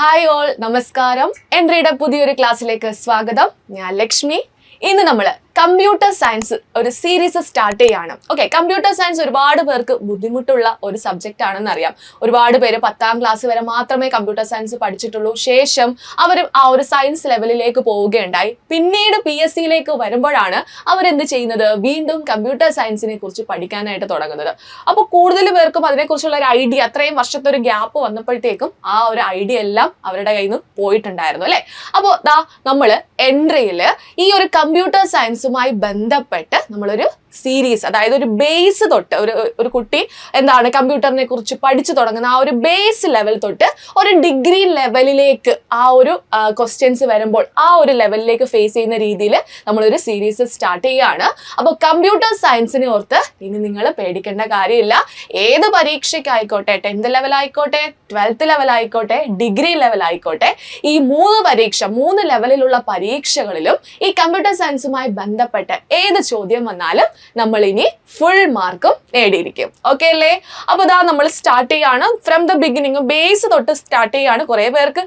Hi all നമസ്കാരം. എൻട്രിയുടെ പുതിയൊരു ക്ലാസ്സിലേക്ക് സ്വാഗതം. ഞാൻ ലക്ഷ്മി. ഇന്ന് നമ്മൾ കമ്പ്യൂട്ടർ സയൻസ് ഒരു സീരീസ് സ്റ്റാർട്ട് ചെയ്യാണ്. ഓക്കെ കമ്പ്യൂട്ടർ സയൻസ് ഒരുപാട് പേർക്ക് ബുദ്ധിമുട്ടുള്ള ഒരു സബ്ജക്റ്റ് ആണെന്ന് അറിയാം ഒരുപാട് പേര് പത്താം ക്ലാസ് വരെ മാത്രമേ കമ്പ്യൂട്ടർ സയൻസ് പഠിച്ചിട്ടുള്ളൂ. ശേഷം അവർ ആ ഒരു സയൻസ് ലെവലിലേക്ക് പോവുകയുണ്ടായി. പിന്നീട് പി എസ് സിയിലേക്ക് വരുമ്പോഴാണ് അവരെന്ത് ചെയ്യുന്നത്? വീണ്ടും കമ്പ്യൂട്ടർ സയൻസിനെ കുറിച്ച് പഠിക്കാനായിട്ട് തുടങ്ങുന്നത്. അപ്പോൾ കൂടുതൽ പേർക്കും അതിനെക്കുറിച്ചുള്ള ഒരു ഐഡിയ അത്രയും വർഷത്തെ ഒരു ഗ്യാപ്പ് വന്നപ്പോഴത്തേക്കും ആ ഒരു ഐഡിയ എല്ലാം അവരുടെ കയ്യിൽ നിന്ന് പോയിട്ടുണ്ടായിരുന്നു അല്ലേ? അപ്പോൾ ദാ നമ്മൾ എൻട്രിയിൽ ഈ ഒരു കമ്പ്യൂട്ടർ സയൻസുമായി ബന്ധപ്പെട്ട് നമ്മളൊരു സീരീസ് അതായത് ഒരു ബേസ് തൊട്ട് ഒരു ഒരു കുട്ടി എന്താണ് കമ്പ്യൂട്ടറിനെ കുറിച്ച് പഠിച്ചു തുടങ്ങുന്ന ആ ഒരു ബേസ് ലെവൽ തൊട്ട് ഒരു ഡിഗ്രി ലെവലിലേക്ക് ആ ഒരു ക്വസ്റ്റ്യൻസ് വരുമ്പോൾ ആ ഒരു ലെവലിലേക്ക് ഫേസ് ചെയ്യുന്ന രീതിയിൽ നമ്മളൊരു സീരീസ് സ്റ്റാർട്ട് ചെയ്യുകയാണ് അപ്പോൾ കമ്പ്യൂട്ടർ സയൻസിനെ ഓർത്ത് ഇനി നിങ്ങൾ പേടിക്കേണ്ട കാര്യമില്ല. ഏത് പരീക്ഷയ്ക്കായിക്കോട്ടെ ടെൻത്ത് ലെവൽ ആയിക്കോട്ടെ ട്വൽത്ത് ലെവൽ ആയിക്കോട്ടെ ഡിഗ്രി ലെവൽ ആയിക്കോട്ടെ ഈ മൂന്ന് പരീക്ഷ മൂന്ന് ലെവലിലുള്ള പരീക്ഷകളിലും ഈ കമ്പ്യൂട്ടർ സയൻസുമായി ബന്ധപ്പെട്ട് ഏത് ചോദ്യം വന്നാലും നമ്മൾ ഇനി ഫുൾ മാർക്കും നേടിയിരിക്കും. ഓക്കെ അല്ലേ? അപ്പോൾ ഇതാ നമ്മൾ സ്റ്റാർട്ട് ചെയ്യാണ്. ഫ്രം ദ ബിഗിനിങ് ബേസ് തൊട്ട് സ്റ്റാർട്ട് ചെയ്യാണ്. കുറേ പേർക്ക്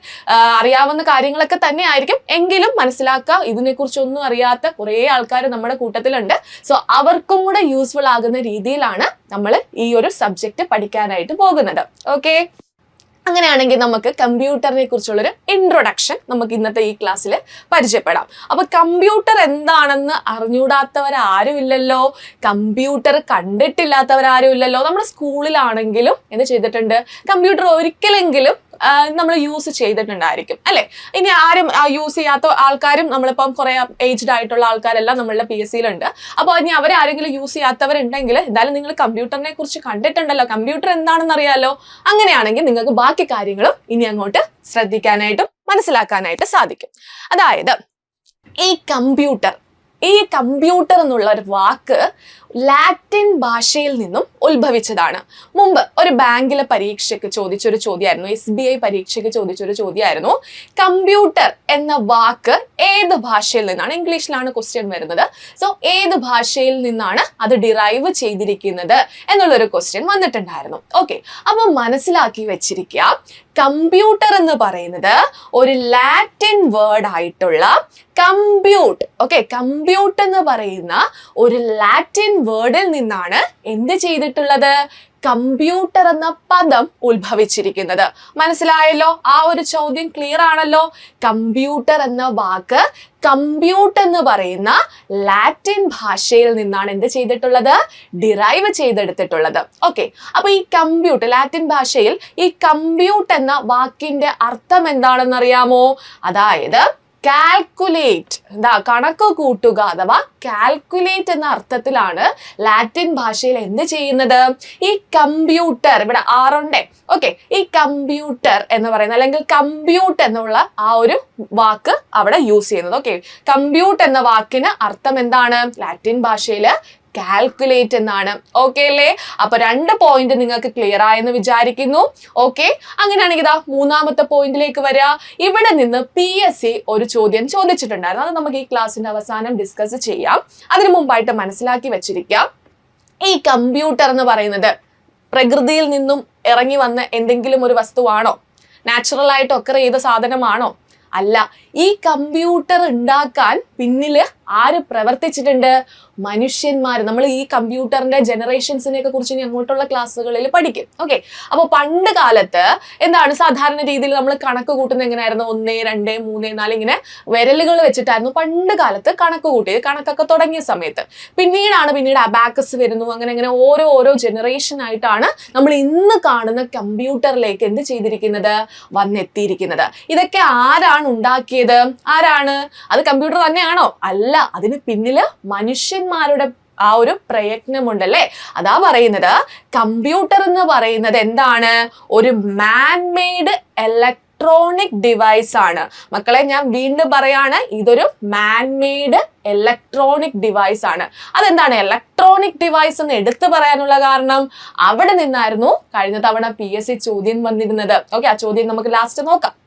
അറിയാവുന്ന കാര്യങ്ങളൊക്കെ തന്നെ ആയിരിക്കും. എങ്കിലും മനസ്സിലാക്കുക ഇതിനെക്കുറിച്ചൊന്നും അറിയാത്ത കുറേ ആൾക്കാർ നമ്മുടെ കൂട്ടത്തിലുണ്ട്. സോ അവർക്കും കൂടെ യൂസ്ഫുൾ ആകുന്ന രീതിയിലാണ് നമ്മൾ ഈ ഒരു സബ്ജക്റ്റ് പഠിക്കാനായിട്ട് പോകുന്നത്. ഓക്കെ അങ്ങനെയാണെങ്കിൽ നമുക്ക് കമ്പ്യൂട്ടറിനെ കുറിച്ചുള്ളൊരു ഇൻട്രൊഡക്ഷൻ നമുക്ക് ഇന്നത്തെ ഈ ക്ലാസ്സിൽ പരിചയപ്പെടാം. അപ്പൊ കമ്പ്യൂട്ടർ എന്താണെന്ന് അറിഞ്ഞൂടാത്തവരാരും ഇല്ലല്ലോ കമ്പ്യൂട്ടർ കണ്ടിട്ടില്ലാത്തവരാരും ഇല്ലല്ലോ നമ്മുടെ സ്കൂളിലാണെങ്കിലും എന്ത് ചെയ്തിട്ടുണ്ട്? കമ്പ്യൂട്ടർ ഒരിക്കലെങ്കിലും നമ്മൾ യൂസ് ചെയ്തിട്ടുണ്ടായിരിക്കും. അല്ലെ? ഇനി ആരും യൂസ് ചെയ്യാത്ത ആൾക്കാരും നമ്മളിപ്പം കുറെ ഏജ്ഡ് ആയിട്ടുള്ള ആൾക്കാരെല്ലാം നമ്മളുടെ പി എസ് സിയിലുണ്ട് അപ്പോൾ ഇനി അവരെ ആരെങ്കിലും യൂസ് ചെയ്യാത്തവരുണ്ടെങ്കിൽ എന്തായാലും നിങ്ങൾ കമ്പ്യൂട്ടറിനെ കുറിച്ച് കണ്ടിട്ടുണ്ടല്ലോ. കമ്പ്യൂട്ടർ എന്താണെന്ന് അറിയാലോ. അങ്ങനെയാണെങ്കിൽ നിങ്ങൾക്ക് ബാക്കി കാര്യങ്ങളും ഇനി അങ്ങോട്ട് ശ്രദ്ധിക്കാനായിട്ടും മനസ്സിലാക്കാനായിട്ട് സാധിക്കും. അതായത് ഈ കമ്പ്യൂട്ടർ ഈ കമ്പ്യൂട്ടർ എന്നുള്ള ഒരു വാക്ക് ലാറ്റിൻ ഭാഷയിൽ നിന്നും ഉത്ഭവിച്ചതാണ്. മുമ്പ് ഒരു ബാങ്കിലെ പരീക്ഷയ്ക്ക് ചോദിച്ചൊരു ചോദ്യമായിരുന്നു. എസ് ബി ഐ പരീക്ഷയ്ക്ക് ചോദിച്ചൊരു ചോദ്യമായിരുന്നു. കമ്പ്യൂട്ടർ എന്ന വാക്ക് ഏത് ഭാഷയിൽ നിന്നാണ്? ഇംഗ്ലീഷിലാണ് ക്വസ്റ്റ്യൻ വരുന്നത്. സോ ഏത് ഭാഷയിൽ നിന്നാണ് അത് ഡിറൈവ് ചെയ്തിരിക്കുന്നത് എന്നുള്ളൊരു ക്വസ്റ്റ്യൻ വന്നിട്ടുണ്ടായിരുന്നു. ഓക്കെ അപ്പോൾ മനസ്സിലാക്കി വെച്ചിരിക്കുക കമ്പ്യൂട്ടർ എന്ന് പറയുന്നത് ഒരു ലാറ്റിൻ വേർഡ് ആയിട്ടുള്ള കമ്പ്യൂട്ട് ഓക്കെ കമ്പ്യൂട്ട് എന്ന് പറയുന്ന ഒരു ലാറ്റിൻ വേർഡിൽ നിന്നാണ് എന്ത് ചെയ്തിട്ടുള്ളത്? കമ്പ്യൂട്ടർ എന്ന പദം ഉത്ഭവിച്ചിരിക്കുന്നത്. മനസ്സിലായല്ലോ? ആ ഒരു ചോദ്യം ക്ലിയർ ആണല്ലോ? കമ്പ്യൂട്ടർ എന്ന വാക്ക് കമ്പ്യൂട്ട് എന്ന് പറയുന്ന ലാറ്റിൻ ഭാഷയിൽ നിന്നാണ് എന്ത് ചെയ്തിട്ടുള്ളത്? ഡിറൈവ് ചെയ്തെടുത്തിട്ടുള്ളത്. ഓക്കെ അപ്പൊ ഈ കമ്പ്യൂട്ട് ലാറ്റിൻ ഭാഷയിൽ ഈ കമ്പ്യൂട്ട് എന്ന വാക്കിന്റെ അർത്ഥം എന്താണെന്ന് അറിയാമോ അതായത് കാൽക്കുലേറ്റ് എന്താ കണക്ക് കൂട്ടുക അഥവാ കാൽക്കുലേറ്റ് എന്ന അർത്ഥത്തിലാണ് ലാറ്റിൻ ഭാഷയിൽ എന്ത് ചെയ്യുന്നത്? ഈ കമ്പ്യൂട്ടർ ഇവിടെ ആറുണ്ടേ ഓക്കെ ഈ കമ്പ്യൂട്ടർ എന്ന് പറയുന്നത് അല്ലെങ്കിൽ കമ്പ്യൂട്ട് എന്നുള്ള ആ ഒരു വാക്ക് അവിടെ യൂസ് ചെയ്യുന്നത്. ഓക്കെ കമ്പ്യൂട്ട് എന്ന വാക്കിന് അർത്ഥം എന്താണ്? ലാറ്റിൻ ഭാഷയിൽ കാൽക്കുലേറ്റ് എന്നാണ്. ഓക്കെ അല്ലേ? അപ്പൊ രണ്ട് പോയിന്റ് നിങ്ങൾക്ക് ക്ലിയർ ആയെന്ന് വിചാരിക്കുന്നു. ഓക്കെ അങ്ങനെയാണെങ്കിൽ ഇതാ മൂന്നാമത്തെ പോയിന്റിലേക്ക് വരിക ഇവിടെ നിന്ന് പി എസ് സി ഒരു ചോദ്യം ചോദിച്ചിട്ടുണ്ടായിരുന്നു. അത് നമുക്ക് ഈ ക്ലാസ്സിന്റെ അവസാനം ഡിസ്കസ് ചെയ്യാം. അതിനു മുമ്പായിട്ട് മനസ്സിലാക്കി വെച്ചിരിക്കാം ഈ കമ്പ്യൂട്ടർ എന്ന് പറയുന്നത് പ്രകൃതിയിൽ നിന്നും ഇറങ്ങി വന്ന എന്തെങ്കിലും ഒരു വസ്തുവാണോ? നാച്ചുറൽ ആയിട്ട് ഒക്കെ ചെയ്ത സാധനമാണോ? അല്ല. ഈ കമ്പ്യൂട്ടർ ഉണ്ടാക്കാൻ പിന്നിൽ ആര് പ്രവർത്തിച്ചിട്ടുണ്ട്? മനുഷ്യന്മാർ നമ്മൾ ഈ കമ്പ്യൂട്ടറിന്റെ ജനറേഷൻസിനെ ഒക്കെ കുറിച്ച് അങ്ങോട്ടുള്ള ക്ലാസ്സുകളിൽ പഠിക്കും. ഓക്കെ. അപ്പോൾ പണ്ട് കാലത്ത് എന്താണ് സാധാരണ രീതിയിൽ നമ്മൾ കണക്ക് കൂട്ടുന്നത് എങ്ങനെയായിരുന്നു? ഒന്ന് രണ്ട് മൂന്ന് നാല് ഇങ്ങനെ വിരലുകൾ വെച്ചിട്ടായിരുന്നു പണ്ട് കാലത്ത് കണക്ക് കൂട്ടിയത്. കണക്കൊക്കെ തുടങ്ങിയ സമയത്ത്. പിന്നീടാണ് പിന്നീട് അബാക്കസ് വരുന്നു. അങ്ങനെ അങ്ങനെ ഓരോ ഓരോ ജനറേഷൻ ആയിട്ടാണ് നമ്മൾ ഇന്ന് കാണുന്ന കമ്പ്യൂട്ടറിലേക്ക് എന്ത് ചെയ്തിരിക്കുന്നത്? വന്നെത്തിയിരിക്കുന്നത്. ഇതൊക്കെ ആരാണ് ഉണ്ടാക്കിയത്? ആരാണ്? അത് കമ്പ്യൂട്ടർ തന്നെയാണോ? അല്ല അതിന് പിന്നിൽ മനുഷ്യന്മാരുടെ ആ ഒരു പ്രയത്നമുണ്ടല്ലേ? അതാ പറയുന്നത് കമ്പ്യൂട്ടർ എന്ന് പറയുന്നത് എന്താണ്? ഒരു മാൻമെയ്ഡ് ഇലക്ട്രോണിക് ഡിവൈസ് ആണ്. മക്കളെ ഞാൻ വീണ്ടും പറയാണ് ഇതൊരു മാൻമെയ്ഡ് ഇലക്ട്രോണിക് ഡിവൈസ് ആണ്. അതെന്താണ് ഇലക്ട്രോണിക് ഡിവൈസ് എന്ന് എടുത്തു പറയാനുള്ള കാരണം? അവിടെ നിന്നായിരുന്നു കഴിഞ്ഞ തവണ പി ചോദ്യം വന്നിരുന്നത്. ഓക്കെ ആ ചോദ്യം നമുക്ക് ലാസ്റ്റ് നോക്കാം.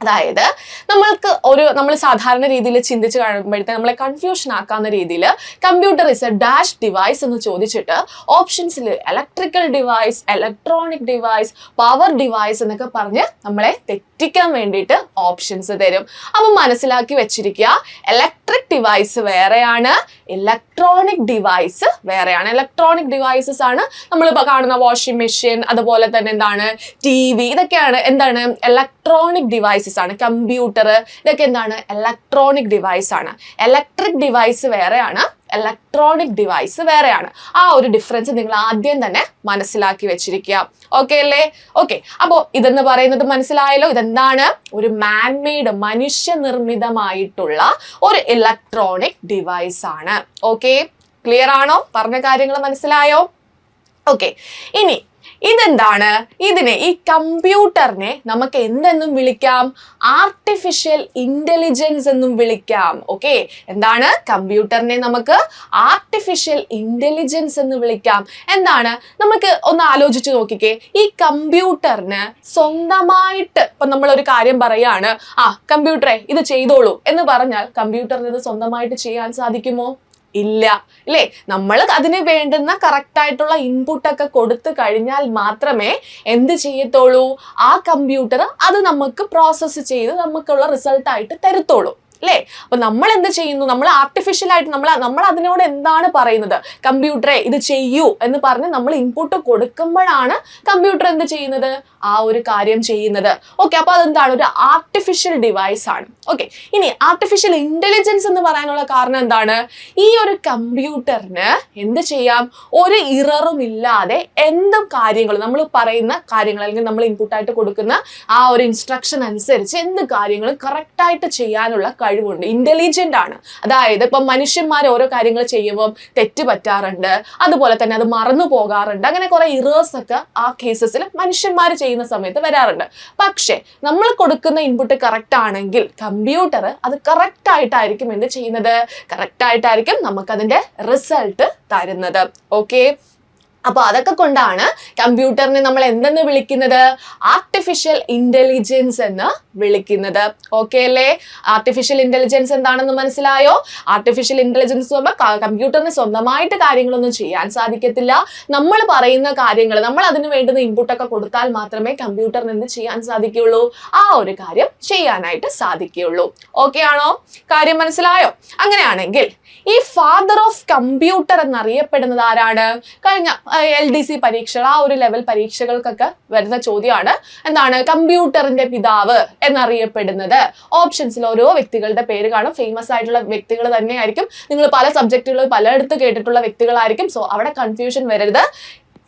അതായത് നമ്മൾക്ക് ഒരു നമ്മൾ സാധാരണ രീതിയിൽ ചിന്തിച്ച് കഴിയുമ്പോഴത്തെ നമ്മളെ കൺഫ്യൂഷൻ ആക്കാവുന്ന രീതിയിൽ computer is a dash device എന്ന് ചോദിച്ചിട്ട് ഓപ്ഷൻസിൽ electrical device electronic device power device എന്നൊക്കെ പറഞ്ഞ് നമ്മളെ തെറ്റിക്കാൻ വേണ്ടിയിട്ട് ഓപ്ഷൻസ് തരും. അപ്പം മനസ്സിലാക്കി വെച്ചിരിക്കുക ഇലക്ട്രിക് ഡിവൈസ് വേറെയാണ് ഇലക്ട്രോണിക് ഡിവൈസ് വേറെയാണ്. ഇലക്ട്രോണിക് ഡിവൈസസ് ആണ് നമ്മളിപ്പോൾ കാണുന്ന വാഷിംഗ് മെഷീൻ അതുപോലെ തന്നെ എന്താണ് ടി വി ഇതൊക്കെയാണ് എന്താണ് ഇലക്ട്രോണിക് ഡിവൈസസ് ആണ്. കമ്പ്യൂട്ടർ ഇതൊക്കെ എന്താണ് ഇലക്ട്രോണിക് ഡിവൈസ് ആണ്. ഇലക്ട്രിക് ഡിവൈസ് വേറെയാണ്. ഇലക്ട്രോണിക് ഡിവൈസ് വേറെയാണ്. ആ ഒരു ഡിഫറൻസ് നിങ്ങൾ ആദ്യം തന്നെ മനസ്സിലാക്കി വെച്ചിരിക്കുക. ഓക്കെ അല്ലേ? ഓക്കെ അപ്പോൾ ഇതെന്ന് പറയുന്നത് മനസ്സിലായല്ലോ? ഇതെന്താണ്? ഒരു മാൻമെയ്ഡ് മനുഷ്യനിർമ്മിതമായിട്ടുള്ള ഒരു ഇലക്ട്രോണിക് ഡിവൈസ് ആണ്. ഓക്കെ ക്ലിയർ ആണോ? പറഞ്ഞ കാര്യങ്ങൾ മനസ്സിലായോ? ഓക്കെ ഇനി ഇതെന്താണ്? ഇതിനെ ഈ കമ്പ്യൂട്ടറിനെ നമുക്ക് എന്തെന്നും വിളിക്കാം? ആർട്ടിഫിഷ്യൽ ഇന്റലിജൻസ് എന്നും വിളിക്കാം. ഓക്കെ എന്താണ്? കമ്പ്യൂട്ടറിനെ നമുക്ക് ആർട്ടിഫിഷ്യൽ ഇന്റലിജൻസ് എന്ന് വിളിക്കാം. എന്താണ്? നമുക്ക് ഒന്ന് ആലോചിച്ച് നോക്കിക്കേ. ഈ കമ്പ്യൂട്ടറിന് സ്വന്തമായിട്ട് ഇപ്പൊ നമ്മൾ ഒരു കാര്യം പറയാണ് ആ കമ്പ്യൂട്ടറെ ഇത് ചെയ്തോളൂ എന്ന് പറഞ്ഞാൽ കമ്പ്യൂട്ടറിന് ഇത് സ്വന്തമായിട്ട് ചെയ്യാൻ സാധിക്കുമോ? ഇല്ല. ഇല്ലേ? നമ്മൾ അതിന് വേണ്ടുന്ന കറക്റ്റായിട്ടുള്ള ഇൻപുട്ടൊക്കെ കൊടുത്തു കഴിഞ്ഞാൽ മാത്രമേ എന്ത് ചെയ്യത്തുള്ളൂ? ആ കമ്പ്യൂട്ടർ അത് നമുക്ക് പ്രോസസ്സ് ചെയ്ത് നമുക്കുള്ള റിസൾട്ടായിട്ട് തരത്തുള്ളൂ. അല്ലേ? അപ്പൊ നമ്മൾ എന്ത് ചെയ്യുന്നു? നമ്മൾ ആർട്ടിഫിഷ്യൽ ആയിട്ട് നമ്മൾ നമ്മൾ അതിനോട് എന്താണ് പറയുന്നത്? കമ്പ്യൂട്ടറെ ഇത് ചെയ്യൂ എന്ന് പറഞ്ഞ് നമ്മൾ ഇൻപുട്ട് കൊടുക്കുമ്പോഴാണ് കമ്പ്യൂട്ടർ എന്ത് ചെയ്യുന്നത്? ആ ഒരു കാര്യം ചെയ്യുന്നത്. ഓക്കെ അപ്പൊ അതെന്താണ്? ഒരു ആർട്ടിഫിഷ്യൽ ഡിവൈസ് ആണ്. ഓക്കെ ഇനി ആർട്ടിഫിഷ്യൽ ഇന്റലിജൻസ് എന്ന് പറയാനുള്ള കാരണം എന്താണ്? ഈ ഒരു കമ്പ്യൂട്ടറിന് എന്ത് ചെയ്യാം? ഒരു ഇററും ഇല്ലാതെ എന്തും കാര്യങ്ങൾ നമ്മൾ പറയുന്ന കാര്യങ്ങൾ അല്ലെങ്കിൽ നമ്മൾ ഇൻപുട്ടായിട്ട് കൊടുക്കുന്ന ആ ഒരു ഇൻസ്ട്രക്ഷൻ അനുസരിച്ച് എന്ത് കാര്യങ്ങളും കറക്റ്റായിട്ട് ചെയ്യാനുള്ള കഴിവുണ്ട്. ഇന്റലിജന്റ് ആണ്. അതായത് ഇപ്പം മനുഷ്യന്മാർ ഓരോ കാര്യങ്ങൾ ചെയ്യുമ്പോൾ തെറ്റ് പറ്റാറുണ്ട്. അതുപോലെ തന്നെ അത് മറന്നു പോകാറുണ്ട്. അങ്ങനെ കുറെ ഇറേഴ്സ് ഒക്കെ ആ കേസസിൽ മനുഷ്യന്മാർ ചെയ്യുന്ന സമയത്ത് വരാറുണ്ട്. പക്ഷേ നമ്മൾ കൊടുക്കുന്ന ഇൻപുട്ട് കറക്റ്റ് ആണെങ്കിൽ കമ്പ്യൂട്ടർ അത് കറക്റ്റ് ആയിട്ടായിരിക്കും എന്ത് ചെയ്യുന്നത്? കറക്റ്റ് ആയിട്ടായിരിക്കും നമുക്കതിന്റെ റിസൾട്ട് തരുന്നത്. ഓക്കെ അപ്പൊ അതൊക്കെ കൊണ്ടാണ് കമ്പ്യൂട്ടറിനെ നമ്മൾ എന്തെന്ന് വിളിക്കുന്നത്? ആർട്ടിഫിഷ്യൽ ഇന്റലിജൻസ് എന്ന് വിളിക്കുന്നത്. ഓക്കെ അല്ലേ? ആർട്ടിഫിഷ്യൽ ഇന്റലിജൻസ് എന്താണെന്ന് മനസ്സിലായോ? ആർട്ടിഫിഷ്യൽ ഇന്റലിജൻസ് പറയുമ്പോൾ കമ്പ്യൂട്ടറിന് സ്വന്തമായിട്ട് കാര്യങ്ങളൊന്നും ചെയ്യാൻ സാധിക്കത്തില്ല. നമ്മൾ പറയുന്ന കാര്യങ്ങൾ നമ്മൾ അതിന് വേണ്ടുന്ന ഇൻപുട്ടൊക്കെ കൊടുത്താൽ മാത്രമേ കമ്പ്യൂട്ടറിന് എന്ത് ചെയ്യാൻ സാധിക്കുകയുള്ളൂ? ആ ഒരു കാര്യം ചെയ്യാനായിട്ട് സാധിക്കുകയുള്ളൂ. ഓക്കെ ആണോ? കാര്യം മനസ്സിലായോ? അങ്ങനെയാണെങ്കിൽ ഈ ഫാദർ ഓഫ് കമ്പ്യൂട്ടർ എന്നറിയപ്പെടുന്നത് ആരാണ്? കഴിഞ്ഞ എൽ ഡി സി പരീക്ഷകൾ ആ ഒരു ലെവൽ പരീക്ഷകൾക്കൊക്കെ വരുന്ന ചോദ്യമാണ്. എന്താണ്? കമ്പ്യൂട്ടറിന്റെ പിതാവ് എന്നറിയപ്പെടുന്നത്. ഓപ്ഷൻസിൽ ഓരോ വ്യക്തികളുടെ പേര് കാണും. ഫേമസ് ആയിട്ടുള്ള വ്യക്തികൾ തന്നെയായിരിക്കും. നിങ്ങൾ പല സബ്ജക്റ്റുകൾ പലയിടത്ത് കേട്ടിട്ടുള്ള വ്യക്തികളായിരിക്കും. സോ അവിടെ കൺഫ്യൂഷൻ വരരുത്.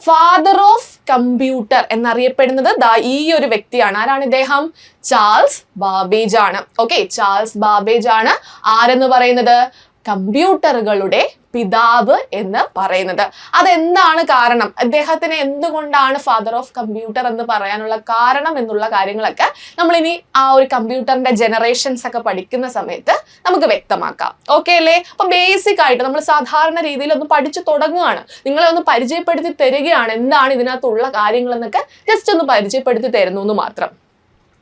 ഫാദർ ഓഫ് കമ്പ്യൂട്ടർ എന്നറിയപ്പെടുന്നത് ദാ ഈ ഒരു വ്യക്തിയാണ്. ആരാണ് ഇദ്ദേഹം? ചാൾസ് ബാബേജ് ആണ്. ഓക്കെ ചാൾസ് ബാബേജ് ആണ്. ആരെന്ന് പറയുന്നത്? കമ്പ്യൂട്ടറുകളുടെ പിതാവ് എന്ന് പറയുന്നത്. അതെന്താണ് കാരണം? അദ്ദേഹത്തിന് എന്തുകൊണ്ടാണ് ഫാദർ ഓഫ് കമ്പ്യൂട്ടർ എന്ന് പറയാനുള്ള കാരണം എന്നുള്ള കാര്യങ്ങളൊക്കെ നമ്മൾ ഇനി ആ ഒരു കമ്പ്യൂട്ടറിന്റെ ജനറേഷൻസ് ഒക്കെ പഠിക്കുന്ന സമയത്ത് നമുക്ക് വ്യക്തമാക്കാം. ഓക്കെ അല്ലേ? അപ്പൊ ബേസിക് ആയിട്ട് നമ്മൾ സാധാരണ രീതിയിൽ ഒന്ന് പഠിച്ചു തുടങ്ങുകയാണ്. നിങ്ങളെ ഒന്ന് പരിചയപ്പെടുത്തി തരികയാണ് എന്താണ് ഇതിനകത്തുള്ള കാര്യങ്ങൾ എന്നൊക്കെ ജസ്റ്റ് ഒന്ന് പരിചയപ്പെടുത്തി തരുന്നു എന്ന് മാത്രം.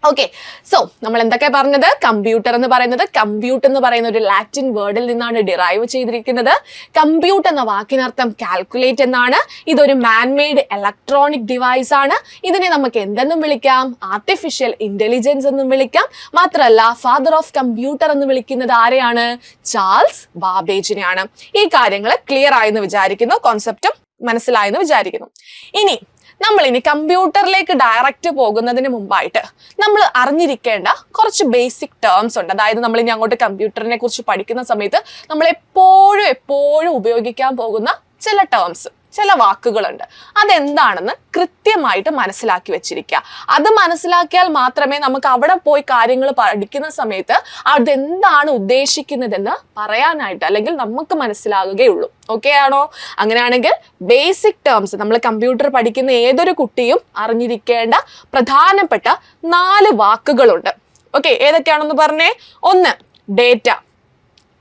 ഓക്കെ സോ നമ്മൾ എന്തൊക്കെ പറഞ്ഞത്? കമ്പ്യൂട്ടർ എന്ന് പറയുന്നത്. കമ്പ്യൂട്ട് എന്ന് പറയുന്ന ഒരു ലാറ്റിൻ വേർഡിൽ നിന്നാണ് ഡിറൈവ് ചെയ്തിരിക്കുന്നത്. കമ്പ്യൂട്ട് എന്ന വാക്കിനർത്ഥം കാൽക്കുലേറ്റ് എന്നാണ്. ഇതൊരു മാൻമെയ്ഡ് ഇലക്ട്രോണിക് ഡിവൈസ് ആണ്. ഇതിനെ നമുക്ക് എന്തെന്നും വിളിക്കാം? ആർട്ടിഫിഷ്യൽ ഇന്റലിജൻസ് എന്നും വിളിക്കാം. മാത്രമല്ല ഫാദർ ഓഫ് കമ്പ്യൂട്ടർ എന്ന് വിളിക്കുന്നത് ആരെയാണ്? ചാൾസ് ബാബേജിനെയാണ്. ഈ കാര്യങ്ങൾ ക്ലിയർ ആയെന്ന് വിചാരിക്കുന്നു. കോൺസെപ്റ്റും മനസ്സിലായെന്ന് വിചാരിക്കുന്നു. ഇനി നമ്മൾ ഇനി കമ്പ്യൂട്ടറിലേക്ക് ഡയറക്റ്റ് പോകുന്നതിന് മുമ്പായിട്ട് നമ്മൾ അറിഞ്ഞിരിക്കേണ്ട കുറച്ച് ബേസിക് ടേംസ് ഉണ്ട്. അതായത് നമ്മൾ ഇനി അങ്ങോട്ട് കമ്പ്യൂട്ടറിനെ കുറിച്ച് പഠിക്കുന്ന സമയത്ത് നമ്മൾ എപ്പോഴും എപ്പോഴും ഉപയോഗിക്കാൻ പോകുന്ന ചില ടേംസ് ചില വാക്കുകളുണ്ട്. അതെന്താണെന്ന് കൃത്യമായിട്ട് മനസ്സിലാക്കി വെച്ചിരിക്കുക അത് മനസ്സിലാക്കിയാൽ മാത്രമേ നമുക്ക് അവിടെ പോയി കാര്യങ്ങൾ പഠിക്കുന്ന സമയത്ത് അതെന്താണ് ഉദ്ദേശിക്കുന്നതെന്ന് പറയാനായിട്ട് അല്ലെങ്കിൽ നമുക്ക് മനസ്സിലാകുകയുള്ളൂ. ഓക്കെ ആണോ? അങ്ങനെയാണെങ്കിൽ ബേസിക് ടേംസ് നമ്മൾ കമ്പ്യൂട്ടർ പഠിക്കുന്ന ഏതൊരു കുട്ടിയും അറിഞ്ഞിരിക്കേണ്ട പ്രധാനപ്പെട്ട നാല് വാക്കുകളുണ്ട്. ഓക്കെ ഏതൊക്കെയാണെന്ന് പറഞ്ഞേ? ഒന്ന് ഡേറ്റ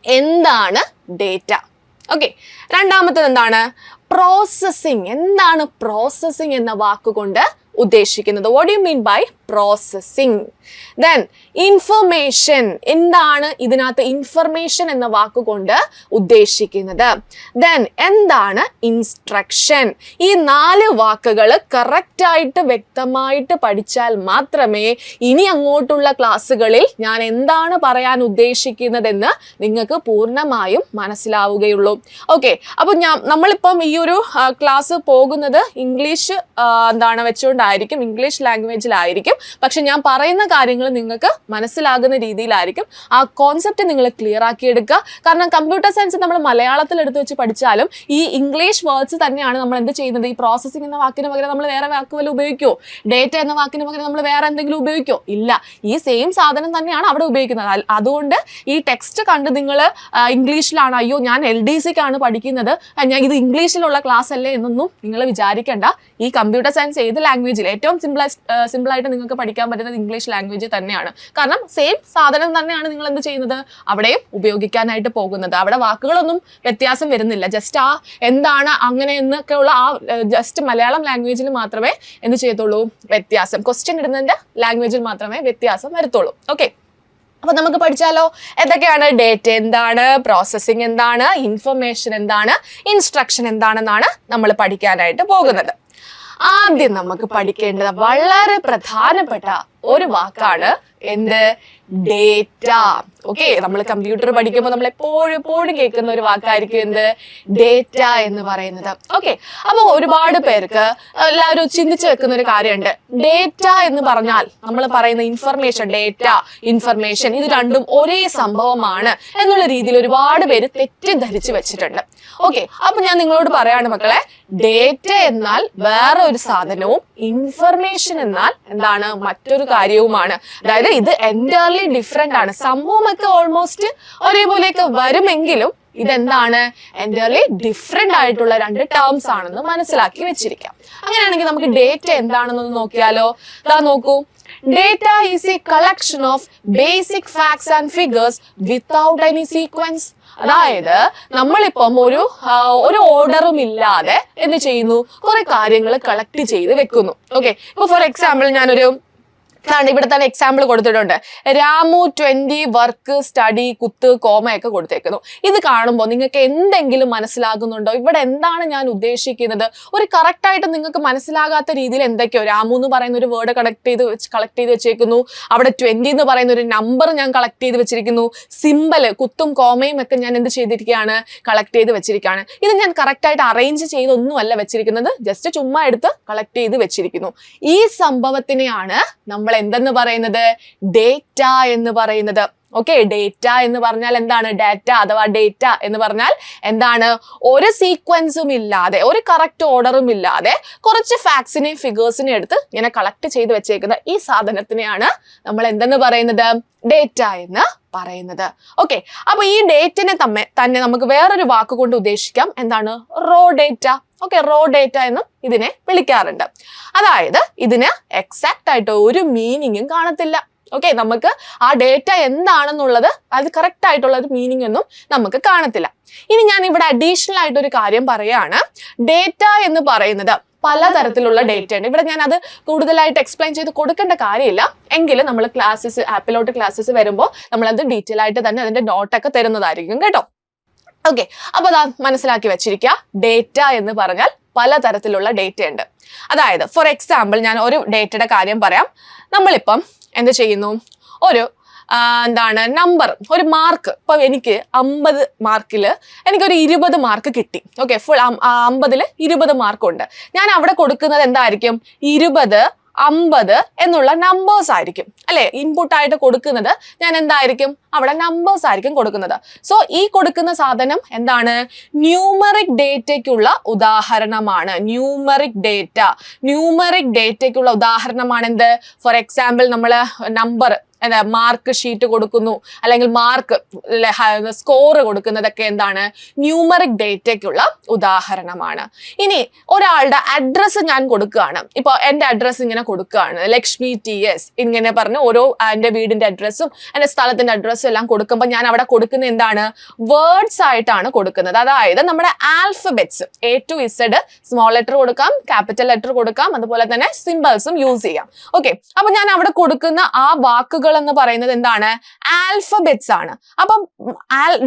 എന്താണ് ഡേറ്റ ഓക്കെ രണ്ടാമത്തത് എന്താണ്? പ്രോസസ്സിംഗ് എന്താണ് പ്രോസസ്സിംഗ് എന്ന വാക്കുകൊണ്ട് ഉദ്ദേശിക്കുന്നത്? What you mean by processing then information എന്താണ് ഇതിനകത്ത് ഇൻഫർമേഷൻ എന്ന വാക്കുകൊണ്ട് ഉദ്ദേശിക്കുന്നത്? ദെൻ എന്താണ് ഇൻസ്ട്രക്ഷൻ ഈ നാല് വാക്കുകൾ കറക്റ്റായിട്ട് വ്യക്തമായിട്ട് പഠിച്ചാൽ മാത്രമേ ഇനി അങ്ങോട്ടുള്ള ക്ലാസ്സുകളിൽ ഞാൻ എന്താണ് പറയാൻ ഉദ്ദേശിക്കുന്നതെന്ന് നിങ്ങൾക്ക് പൂർണമായും മനസ്സിലാവുകയുള്ളൂ. ഓക്കെ അപ്പോൾ ഞാൻ നമ്മളിപ്പം ഈ ഒരു ക്ലാസ് പോകുന്നത് ഇംഗ്ലീഷ് എന്താണ് വെച്ചുകൊണ്ടായിരിക്കും? ഇംഗ്ലീഷ് ലാംഗ്വേജിലായിരിക്കും പക്ഷെ ഞാൻ പറയുന്ന കാര്യങ്ങൾ നിങ്ങൾക്ക് മനസ്സിലാകുന്ന രീതിയിലായിരിക്കും. ആ കോൺസെപ്റ്റ് നിങ്ങൾ ക്ലിയർ ആക്കിയെടുക്കുക. കാരണം കമ്പ്യൂട്ടർ സയൻസ് നമ്മൾ മലയാളത്തിൽ എടുത്തു വെച്ച് പഠിച്ചാലും ഈ ഇംഗ്ലീഷ് വേർഡ്സ് തന്നെയാണ് നമ്മൾ എന്ത് ചെയ്യുന്നത്? ഈ പ്രോസസ്സിംഗ് എന്ന വാക്കിന് പകരം നമ്മൾ വേറെ വാക്ക് വല്ല ഉപയോഗിക്കുമോ ഡേറ്റ എന്ന വാക്കിന് പകരം നമ്മൾ വേറെ എന്തെങ്കിലും ഉപയോഗിക്കുമോ ഇല്ല. ഈ സെയിം സാധനം തന്നെയാണ് അവിടെ ഉപയോഗിക്കുന്നത്. അതുകൊണ്ട് ഈ ടെക്സ്റ്റ് കണ്ട് നിങ്ങൾ ഇംഗ്ലീഷിലാണ് അയ്യോ ഞാൻ എൽ ഡി സിക്കാണ് പഠിക്കുന്നത്. ഞാൻ ഇത് ഇംഗ്ലീഷിലുള്ള ക്ലാസ് അല്ലേ എന്നൊന്നും നിങ്ങൾ വിചാരിക്കേണ്ട. ഈ കമ്പ്യൂട്ടർ സയൻസ് ഏത് ലാംഗ്വേജിൽ ഏറ്റവും സിമ്പിൾ സിമ്പിളായിട്ട് നിങ്ങൾക്ക് പഠിക്കാൻ പറ്റുന്നത് ഇംഗ്ലീഷ് ലാംഗ്വേജ് തന്നെയാണ്. കാരണം സെയിം സാധനം തന്നെയാണ് നിങ്ങൾ എന്ത് ചെയ്യുന്നത്? അവിടെയും ഉപയോഗിക്കാനായിട്ട് പോകുന്നത്. അവിടെ വാക്കുകളൊന്നും വ്യത്യാസം വരുന്നില്ല. ജസ്റ്റ് ആ എന്താണ് അങ്ങനെ എന്നൊക്കെയുള്ള ആ ജസ്റ്റ് മലയാളം ലാംഗ്വേജിൽ മാത്രമേ എന്ത് ചെയ്യത്തുള്ളൂ? വ്യത്യാസം. ക്വസ്റ്റ്യൻ ഇടുന്നതിന്റെ ലാംഗ്വേജിൽ മാത്രമേ വ്യത്യാസം വരത്തുള്ളൂ. ഓക്കെ അപ്പൊ നമുക്ക് പഠിച്ചാലോ? എന്തൊക്കെയാണ്? ഡേറ്റ എന്താണ്? പ്രോസസ്സിംഗ് എന്താണ്? ഇൻഫർമേഷൻ എന്താണ്? ഇൻസ്ട്രക്ഷൻ എന്താണെന്നാണ് നമ്മൾ പഠിക്കാനായിട്ട് പോകുന്നത്. ആദ്യം നമുക്ക് പഠിക്കേണ്ടത് വളരെ പ്രധാനപ്പെട്ട ഒരു വാക്കാണ് എന്ത്? ഡേറ്റ. ഓക്കെ നമ്മൾ കമ്പ്യൂട്ടർ പഠിക്കുമ്പോൾ നമ്മൾ എപ്പോഴും എപ്പോഴും കേൾക്കുന്ന ഒരു വാക്കായിരിക്കും എന്ത്? ഡേറ്റ എന്ന് പറയുന്നത്. ഓക്കെ അപ്പോൾ ഒരുപാട് പേർക്ക് എല്ലാവരും ചിന്തിച്ചു വെക്കുന്ന ഒരു കാര്യമുണ്ട്. ഡേറ്റ എന്ന് പറഞ്ഞാൽ നമ്മൾ പറയുന്ന ഇൻഫർമേഷൻ ഡേറ്റ ഇൻഫർമേഷൻ ഇത് രണ്ടും ഒരേ സംഭവമാണ് എന്നുള്ള രീതിയിൽ ഒരുപാട് പേര് തെറ്റിദ്ധരിച്ചു വെച്ചിട്ടുണ്ട്. ഓക്കെ അപ്പൊ ഞാൻ നിങ്ങളോട് പറയാണ് മക്കളെ ഡേറ്റ എന്നാൽ വേറെ ഒരു സാധനവും ഇൻഫർമേഷൻ എന്നാൽ എന്താണ് മറ്റൊരു കാര്യവുമാണ്. അതായത് ഇത് എന്റയർലി ഡിഫറെന്റ് ആണ്. സംഭവമൊക്കെ ഓൾമോസ്റ്റ് ഒരേപോലെയൊക്കെ വരുമെങ്കിലും ഇതെന്താണ്? എന്റയർലി ഡിഫറെന്റ് ആയിട്ടുള്ള രണ്ട് ടേംസ് ആണെന്ന് മനസ്സിലാക്കി വെച്ചിരിക്കാം. അങ്ങനെയാണെങ്കിൽ നമുക്ക് ഡേറ്റ എന്താണെന്നൊന്ന് നോക്കിയാലോ? ഇതാ നോക്കൂ. Data is a collection of basic facts and figures without any sequence. അതായത് നമ്മളിപ്പം ഒരു ഒരു ഓർഡറും ഇല്ലാതെ എന്ത് ചെയ്യുന്നു? കുറെ കാര്യങ്ങൾ കളക്ട് ചെയ്ത് വെക്കുന്നു. ഓക്കെ ഇപ്പൊ ഫോർ എക്സാമ്പിൾ ഞാനൊരു ആണ് ഇവിടെ തന്നെ എക്സാമ്പിൾ കൊടുത്തിട്ടുണ്ട്. രാമു ട്വന്റി വർക്ക് സ്റ്റഡി കുത്ത് കോമയൊക്കെ കൊടുത്തേക്കുന്നു. ഇത് കാണുമ്പോൾ നിങ്ങൾക്ക് എന്തെങ്കിലും മനസ്സിലാകുന്നുണ്ടോ? ഇവിടെ എന്താണ് ഞാൻ ഉദ്ദേശിക്കുന്നത്? ഒരു കറക്റ്റായിട്ട് നിങ്ങൾക്ക് മനസ്സിലാകാത്ത രീതിയിൽ എന്തൊക്കെയോ? രാമു എന്ന് പറയുന്ന ഒരു വേർഡ് കളക്ട് ചെയ്ത് കളക്ട് ചെയ്ത് വെച്ചേക്കുന്നു. അവിടെ ട്വന്റി എന്ന് പറയുന്ന ഒരു നമ്പർ ഞാൻ കളക്ട് ചെയ്ത് വെച്ചിരിക്കുന്നു. സിമ്പൽ കുത്തും കോമയും ഒക്കെ ഞാൻ എന്ത് ചെയ്തിരിക്കുകയാണ്? കളക്ട് ചെയ്ത് വെച്ചിരിക്കുകയാണ്. ഇത് ഞാൻ കറക്റ്റായിട്ട് അറേഞ്ച് ചെയ്തൊന്നുമല്ല വെച്ചിരിക്കുന്നത്. ജസ്റ്റ് ചുമ്മാ എടുത്ത് കളക്ട് ചെയ്ത് വെച്ചിരിക്കുന്നു. ഈ സംഭവത്തിനെയാണ് നമ്മൾ എന്തെന്ന് പറയുന്നത്? ഡേറ്റ എന്ന് പറയുന്നത്. ഓക്കെ ഡേറ്റ എന്ന് പറഞ്ഞാൽ എന്താണ്? ഡാറ്റ അഥവാ ഡേറ്റ എന്ന് പറഞ്ഞാൽ എന്താണ്? ഒരു സീക്വൻസും ഇല്ലാതെ ഒരു കറക്റ്റ് ഓർഡറും ഇല്ലാതെ കുറച്ച് ഫാക്ട്സിനെയും ഫിഗേഴ്സിനെയും എടുത്ത് ഇങ്ങനെ കളക്ട് ചെയ്ത് വെച്ചേക്കുന്ന ഈ സാധനത്തിനെയാണ് നമ്മൾ എന്തെന്ന് പറയുന്നത്? ഡേറ്റ എന്ന് പറയുന്നത്. ഓക്കെ അപ്പൊ ഈ ഡേറ്റിനെ തമ്മെ തന്നെ നമുക്ക് വേറൊരു വാക്കുകൊണ്ട് ഉദ്ദേശിക്കാം. എന്താണ്? Raw data okay raw data എന്നും ഇതിനെ വിളിക്കാറുണ്ട്. അതായത് ഇതിന് എക്സാക്റ്റ് ആയിട്ട് ഒരു മീനിങ്ങും കാണത്തില്ല. ഓക്കെ നമുക്ക് ആ ഡേറ്റ എന്താണെന്നുള്ളത് അത് കറക്റ്റ് ആയിട്ടുള്ള ഒരു മീനിങ് ഒന്നും നമുക്ക് കാണത്തില്ല. ഇനി ഞാൻ ഇവിടെ അഡീഷണൽ ആയിട്ട് ഒരു കാര്യം പറയാണ്. ഡേറ്റ എന്ന് പറയുന്നത് പലതരത്തിലുള്ള ഡേറ്റ ഉണ്ട്. ഇവിടെ ഞാൻ അത് കൂടുതലായിട്ട് എക്സ്പ്ലെയിൻ ചെയ്ത് കൊടുക്കേണ്ട കാര്യമില്ല. എങ്കിലും നമ്മൾ ക്ലാസ്സസ് ആപ്പിലോട്ട് ക്ലാസ്സസ് വരുമ്പോൾ നമ്മൾ അത് ഡീറ്റെയിൽ ആയിട്ട് തന്നെ അതിന്റെ നോട്ടൊക്കെ തരുന്നതായിരിക്കും കേട്ടോ. ഓക്കെ അപ്പൊ അതാ മനസ്സിലാക്കി വെച്ചിരിക്കുക. ഡേറ്റ എന്ന് പറഞ്ഞാൽ പലതരത്തിലുള്ള ഡേറ്റ ഉണ്ട്. അതായത് ഫോർ എക്സാമ്പിൾ ഞാൻ ഒരു ഡേറ്റയുടെ കാര്യം പറയാം. നമ്മളിപ്പം എന്ത് ചെയ്യുന്നു? ഒരു എന്താണ് നമ്പർ ഒരു മാർക്ക് ഇപ്പൊ എനിക്ക് അമ്പത് മാർക്കിൽ എനിക്കൊരു ഇരുപത് മാർക്ക് കിട്ടി. ഓക്കെ ഫുൾ അമ്പതിൽ ഇരുപത് മാർക്കുണ്ട് ഞാൻ അവിടെ കൊടുക്കുന്നത് എന്തായിരിക്കും? ഇരുപത് അമ്പത് എന്നുള്ള നമ്പേഴ്സ് ആയിരിക്കും. അല്ലെ? ഇൻപുട്ട് ആയിട്ട് കൊടുക്കുന്നത് ഞാൻ എന്തായിരിക്കും? അവിടെ നമ്പേഴ്സ് ആയിരിക്കും കൊടുക്കുന്നത്. സോ ഈ കൊടുക്കുന്ന സാധനം എന്താണ്? ന്യൂമറിക് ഡേറ്റയ്ക്കുള്ള ഉദാഹരണമാണ്. ന്യൂമറിക് ഡേറ്റ ന്യൂമറിക് ഡേറ്റയ്ക്കുള്ള ഉദാഹരണമാണ് എന്ത് ഫോർ എക്സാമ്പിൾ നമ്മൾ നമ്പർ എന്താ മാർക്ക് ഷീറ്റ് കൊടുക്കുന്നു അല്ലെങ്കിൽ മാർക്ക് സ്കോർ കൊടുക്കുന്നതൊക്കെ എന്താണ്? ന്യൂമറിക് ഡേറ്റയ്ക്കുള്ള ഉദാഹരണമാണ്. ഇനി ഒരാളുടെ അഡ്രസ്സ് ഞാൻ കൊടുക്കുകയാണ്. ഇപ്പോൾ എന്റെ അഡ്രസ്സ് ഇങ്ങനെ കൊടുക്കുകയാണ്. ലക്ഷ്മി ടി എസ് ഇങ്ങനെ പറഞ്ഞ് ഓരോ എന്റെ വീടിന്റെ അഡ്രസ്സും എന്റെ സ്ഥലത്തിന്റെ അഡ്രസ്സും എല്ലാം കൊടുക്കുമ്പോൾ ഞാൻ അവിടെ കൊടുക്കുന്ന എന്താണ്? വേർഡ്സ് ആയിട്ടാണ് കൊടുക്കുന്നത്. അതായത് നമ്മുടെ alphabets A to Z small letter കൊടുക്കാം ക്യാപിറ്റൽ ലെറ്റർ കൊടുക്കാം അതുപോലെ തന്നെ സിമ്പിൾസും യൂസ് ചെയ്യാം. ഓക്കെ അപ്പൊ ഞാൻ അവിടെ കൊടുക്കുന്ന ആ വാക്കുകൾ എന്ന് പറയുന്നത് എന്താണ്? ആൽഫബെറ്റ്സ് ആണ്. അപ്പം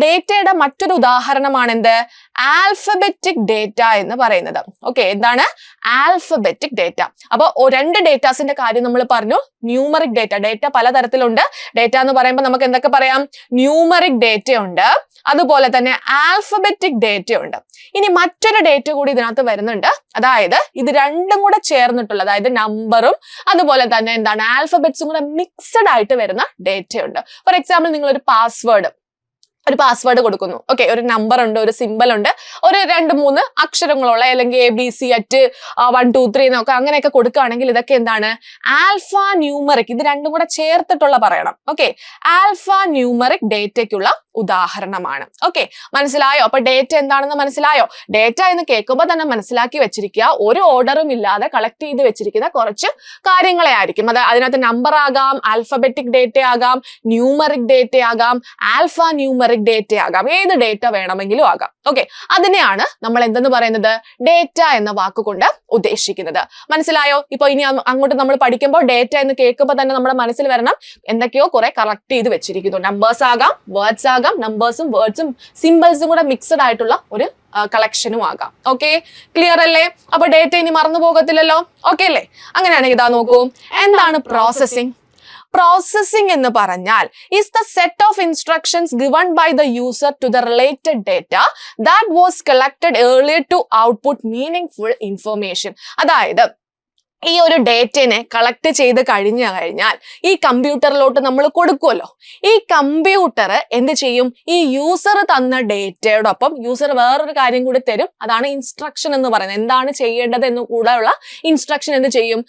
ഡേറ്റയുടെ മറ്റൊരു ഉദാഹരണമാണ് എന്ത്? ആൽഫബെറ്റിക് ഡേറ്റ എന്ന് പറയുന്നത്. ഓക്കെ എന്താണ്? ആൽഫബെറ്റിക് ഡേറ്റ അപ്പോൾ രണ്ട് ഡേറ്റാസിന്റെ കാര്യം നമ്മൾ പറഞ്ഞു. ന്യൂമറിക് ഡേറ്റ ഡേറ്റ പലതരത്തിലുണ്ട്. ഡേറ്റ എന്ന് പറയുമ്പോൾ നമുക്ക് എന്തൊക്കെ പറയാം? ന്യൂമറിക് ഡേറ്റ ഉണ്ട്. അതുപോലെ തന്നെ ആൽഫബറ്റിക് ഡേറ്റ ഉണ്ട്. ഇനി മറ്റൊരു ഡേറ്റ കൂടി ഇതിനകത്ത് വരുന്നുണ്ട്. അതായത് ഇത് രണ്ടും കൂടെ ചേർന്നിട്ടുള്ള അതായത് നമ്പറും അതുപോലെ തന്നെ എന്താണ് ആൽഫബറ്റ്സും കൂടെ മിക്സഡ് ആയിട്ട് വരുന്ന ഡേറ്റ ഉണ്ട്. ഫോർ എക്സാമ്പിൾ നിങ്ങളൊരു പാസ്വേഡ് ഒരു പാസ്വേഡ് കൊടുക്കുന്നു. ഓക്കെ ഒരു നമ്പർ ഉണ്ട് ഒരു സിമ്പൽ ഉണ്ട്. ഒരു രണ്ട് മൂന്ന് അക്ഷരങ്ങളുള്ള അല്ലെങ്കിൽ A B C at one two three എന്നൊക്കെ അങ്ങനെയൊക്കെ കൊടുക്കുകയാണെങ്കിൽ ഇതൊക്കെ എന്താണ്? ആൽഫ ന്യൂമറിക് ഇത് രണ്ടും കൂടെ ചേർത്തിട്ടുള്ള പറയണം. ഓക്കെ ആൽഫ ന്യൂമറിക് ഡേറ്റയ്ക്കുള്ള ഉദാഹരണമാണ്. ഓക്കെ മനസ്സിലായോ? അപ്പൊ ഡേറ്റ എന്താണെന്ന് മനസ്സിലായോ? ഡേറ്റ എന്ന് കേൾക്കുമ്പോൾ തന്നെ മനസ്സിലാക്കി വെച്ചിരിക്കുക. ഒരു ഓർഡറും ഇല്ലാതെ കളക്ട് ചെയ്ത് വെച്ചിരിക്കുന്ന കുറച്ച് കാര്യങ്ങളെ ആയിരിക്കും. അത് അതിനകത്ത് നമ്പർ ആകാം ആൽഫബറ്റിക് ഡേറ്റ ആകാം ന്യൂമറിക് ഡേറ്റ ആകാം ആൽഫ ന്യൂമറിക് ഡേറ്റ ആകാം. ഏത് ഡേറ്റ വേണമെങ്കിലും ആകാം. ഓക്കെ അതിനെയാണ് നമ്മൾ എന്തെന്ന് പറയുന്നത്? ഡേറ്റ എന്ന വാക്കുകൊണ്ട് ഉദ്ദേശിക്കുന്നത്. മനസ്സിലായോ? ഇപ്പൊ ഇനി അങ്ങോട്ട് നമ്മൾ പഠിക്കുമ്പോൾ ഡേറ്റ എന്ന് കേൾക്കുമ്പോൾ തന്നെ നമ്മുടെ മനസ്സിൽ വരണം. എന്തൊക്കെയോ കുറെ കറക്റ്റ് ചെയ്ത് വെച്ചിരിക്കുന്നു. നമ്പേഴ്സ് ആകാം വേർഡ്സ് ആകാം നമ്പേഴ്സും വേർഡ്സും സിമ്പിൾസും കൂടെ മിക്സഡ് ആയിട്ടുള്ള ഒരു കളക്ഷനും ആകാം. ഓക്കെ ക്ലിയർ അല്ലേ? അപ്പൊ ഡേറ്റ ഇനി മറന്നു പോകത്തില്ലല്ലോ? ഓക്കെ അല്ലേ? അങ്ങനെയാണെങ്കിൽ ഇതാ നോക്കൂ. എന്താണ് പ്രോസസ്സിംഗ് പ്രോസസ്സിംഗ് എന്ന് പറഞ്ഞാൽ is the set of instructions given by the user to the related data that was collected earlier to output meaningful information അതായത് ഈ ഒരു ഡേറ്റനെ കളക്ട് ചെയ്ത് കഴിഞ്ഞു കഴിഞ്ഞാൽ ഈ കമ്പ്യൂട്ടറിലോട്ട് നമ്മൾ കൊടുക്കുമല്ലോ ഈ കമ്പ്യൂട്ടർ എന്ത് ചെയ്യും? ഈ യൂസർ തന്ന ഡേറ്റയോടൊപ്പം യൂസർ വേറൊരു കാര്യം കൂടി തരും. അതാണ് ഇൻസ്ട്രക്ഷൻ എന്ന് പറയുന്നത്. എന്താണ് ചെയ്യേണ്ടത് എന്ന് കൂടെയുള്ള ഇൻസ്ട്രക്ഷൻ എന്ത് ചെയ്യും?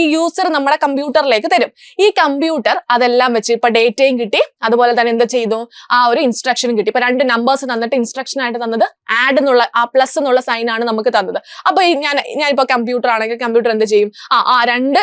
ഈ യൂസർ നമ്മുടെ കമ്പ്യൂട്ടറിലേക്ക് തരും. ഈ കമ്പ്യൂട്ടർ അതെല്ലാം വെച്ച് ഇപ്പൊ ഡേറ്റയും കിട്ടി. അതുപോലെ തന്നെ എന്ത് ചെയ്തു? ആ ഒരു ഇൻസ്ട്രക്ഷനും കിട്ടി. ഇപ്പൊ രണ്ട് നമ്പേഴ്സ് തന്നിട്ട് ഇൻസ്ട്രക്ഷൻ ആയിട്ട് തന്നത് ആഡ് എന്നുള്ള ആ പ്ലസ് എന്നുള്ള സൈൻ ആണ് നമുക്ക് തന്നത്. അപ്പൊ ഞാൻ ഞാനിപ്പോ കമ്പ്യൂട്ടർ ആണെങ്കിൽ കമ്പ്യൂട്ടർ എന്ത് ചെയ്യും? ആ ആ രണ്ട്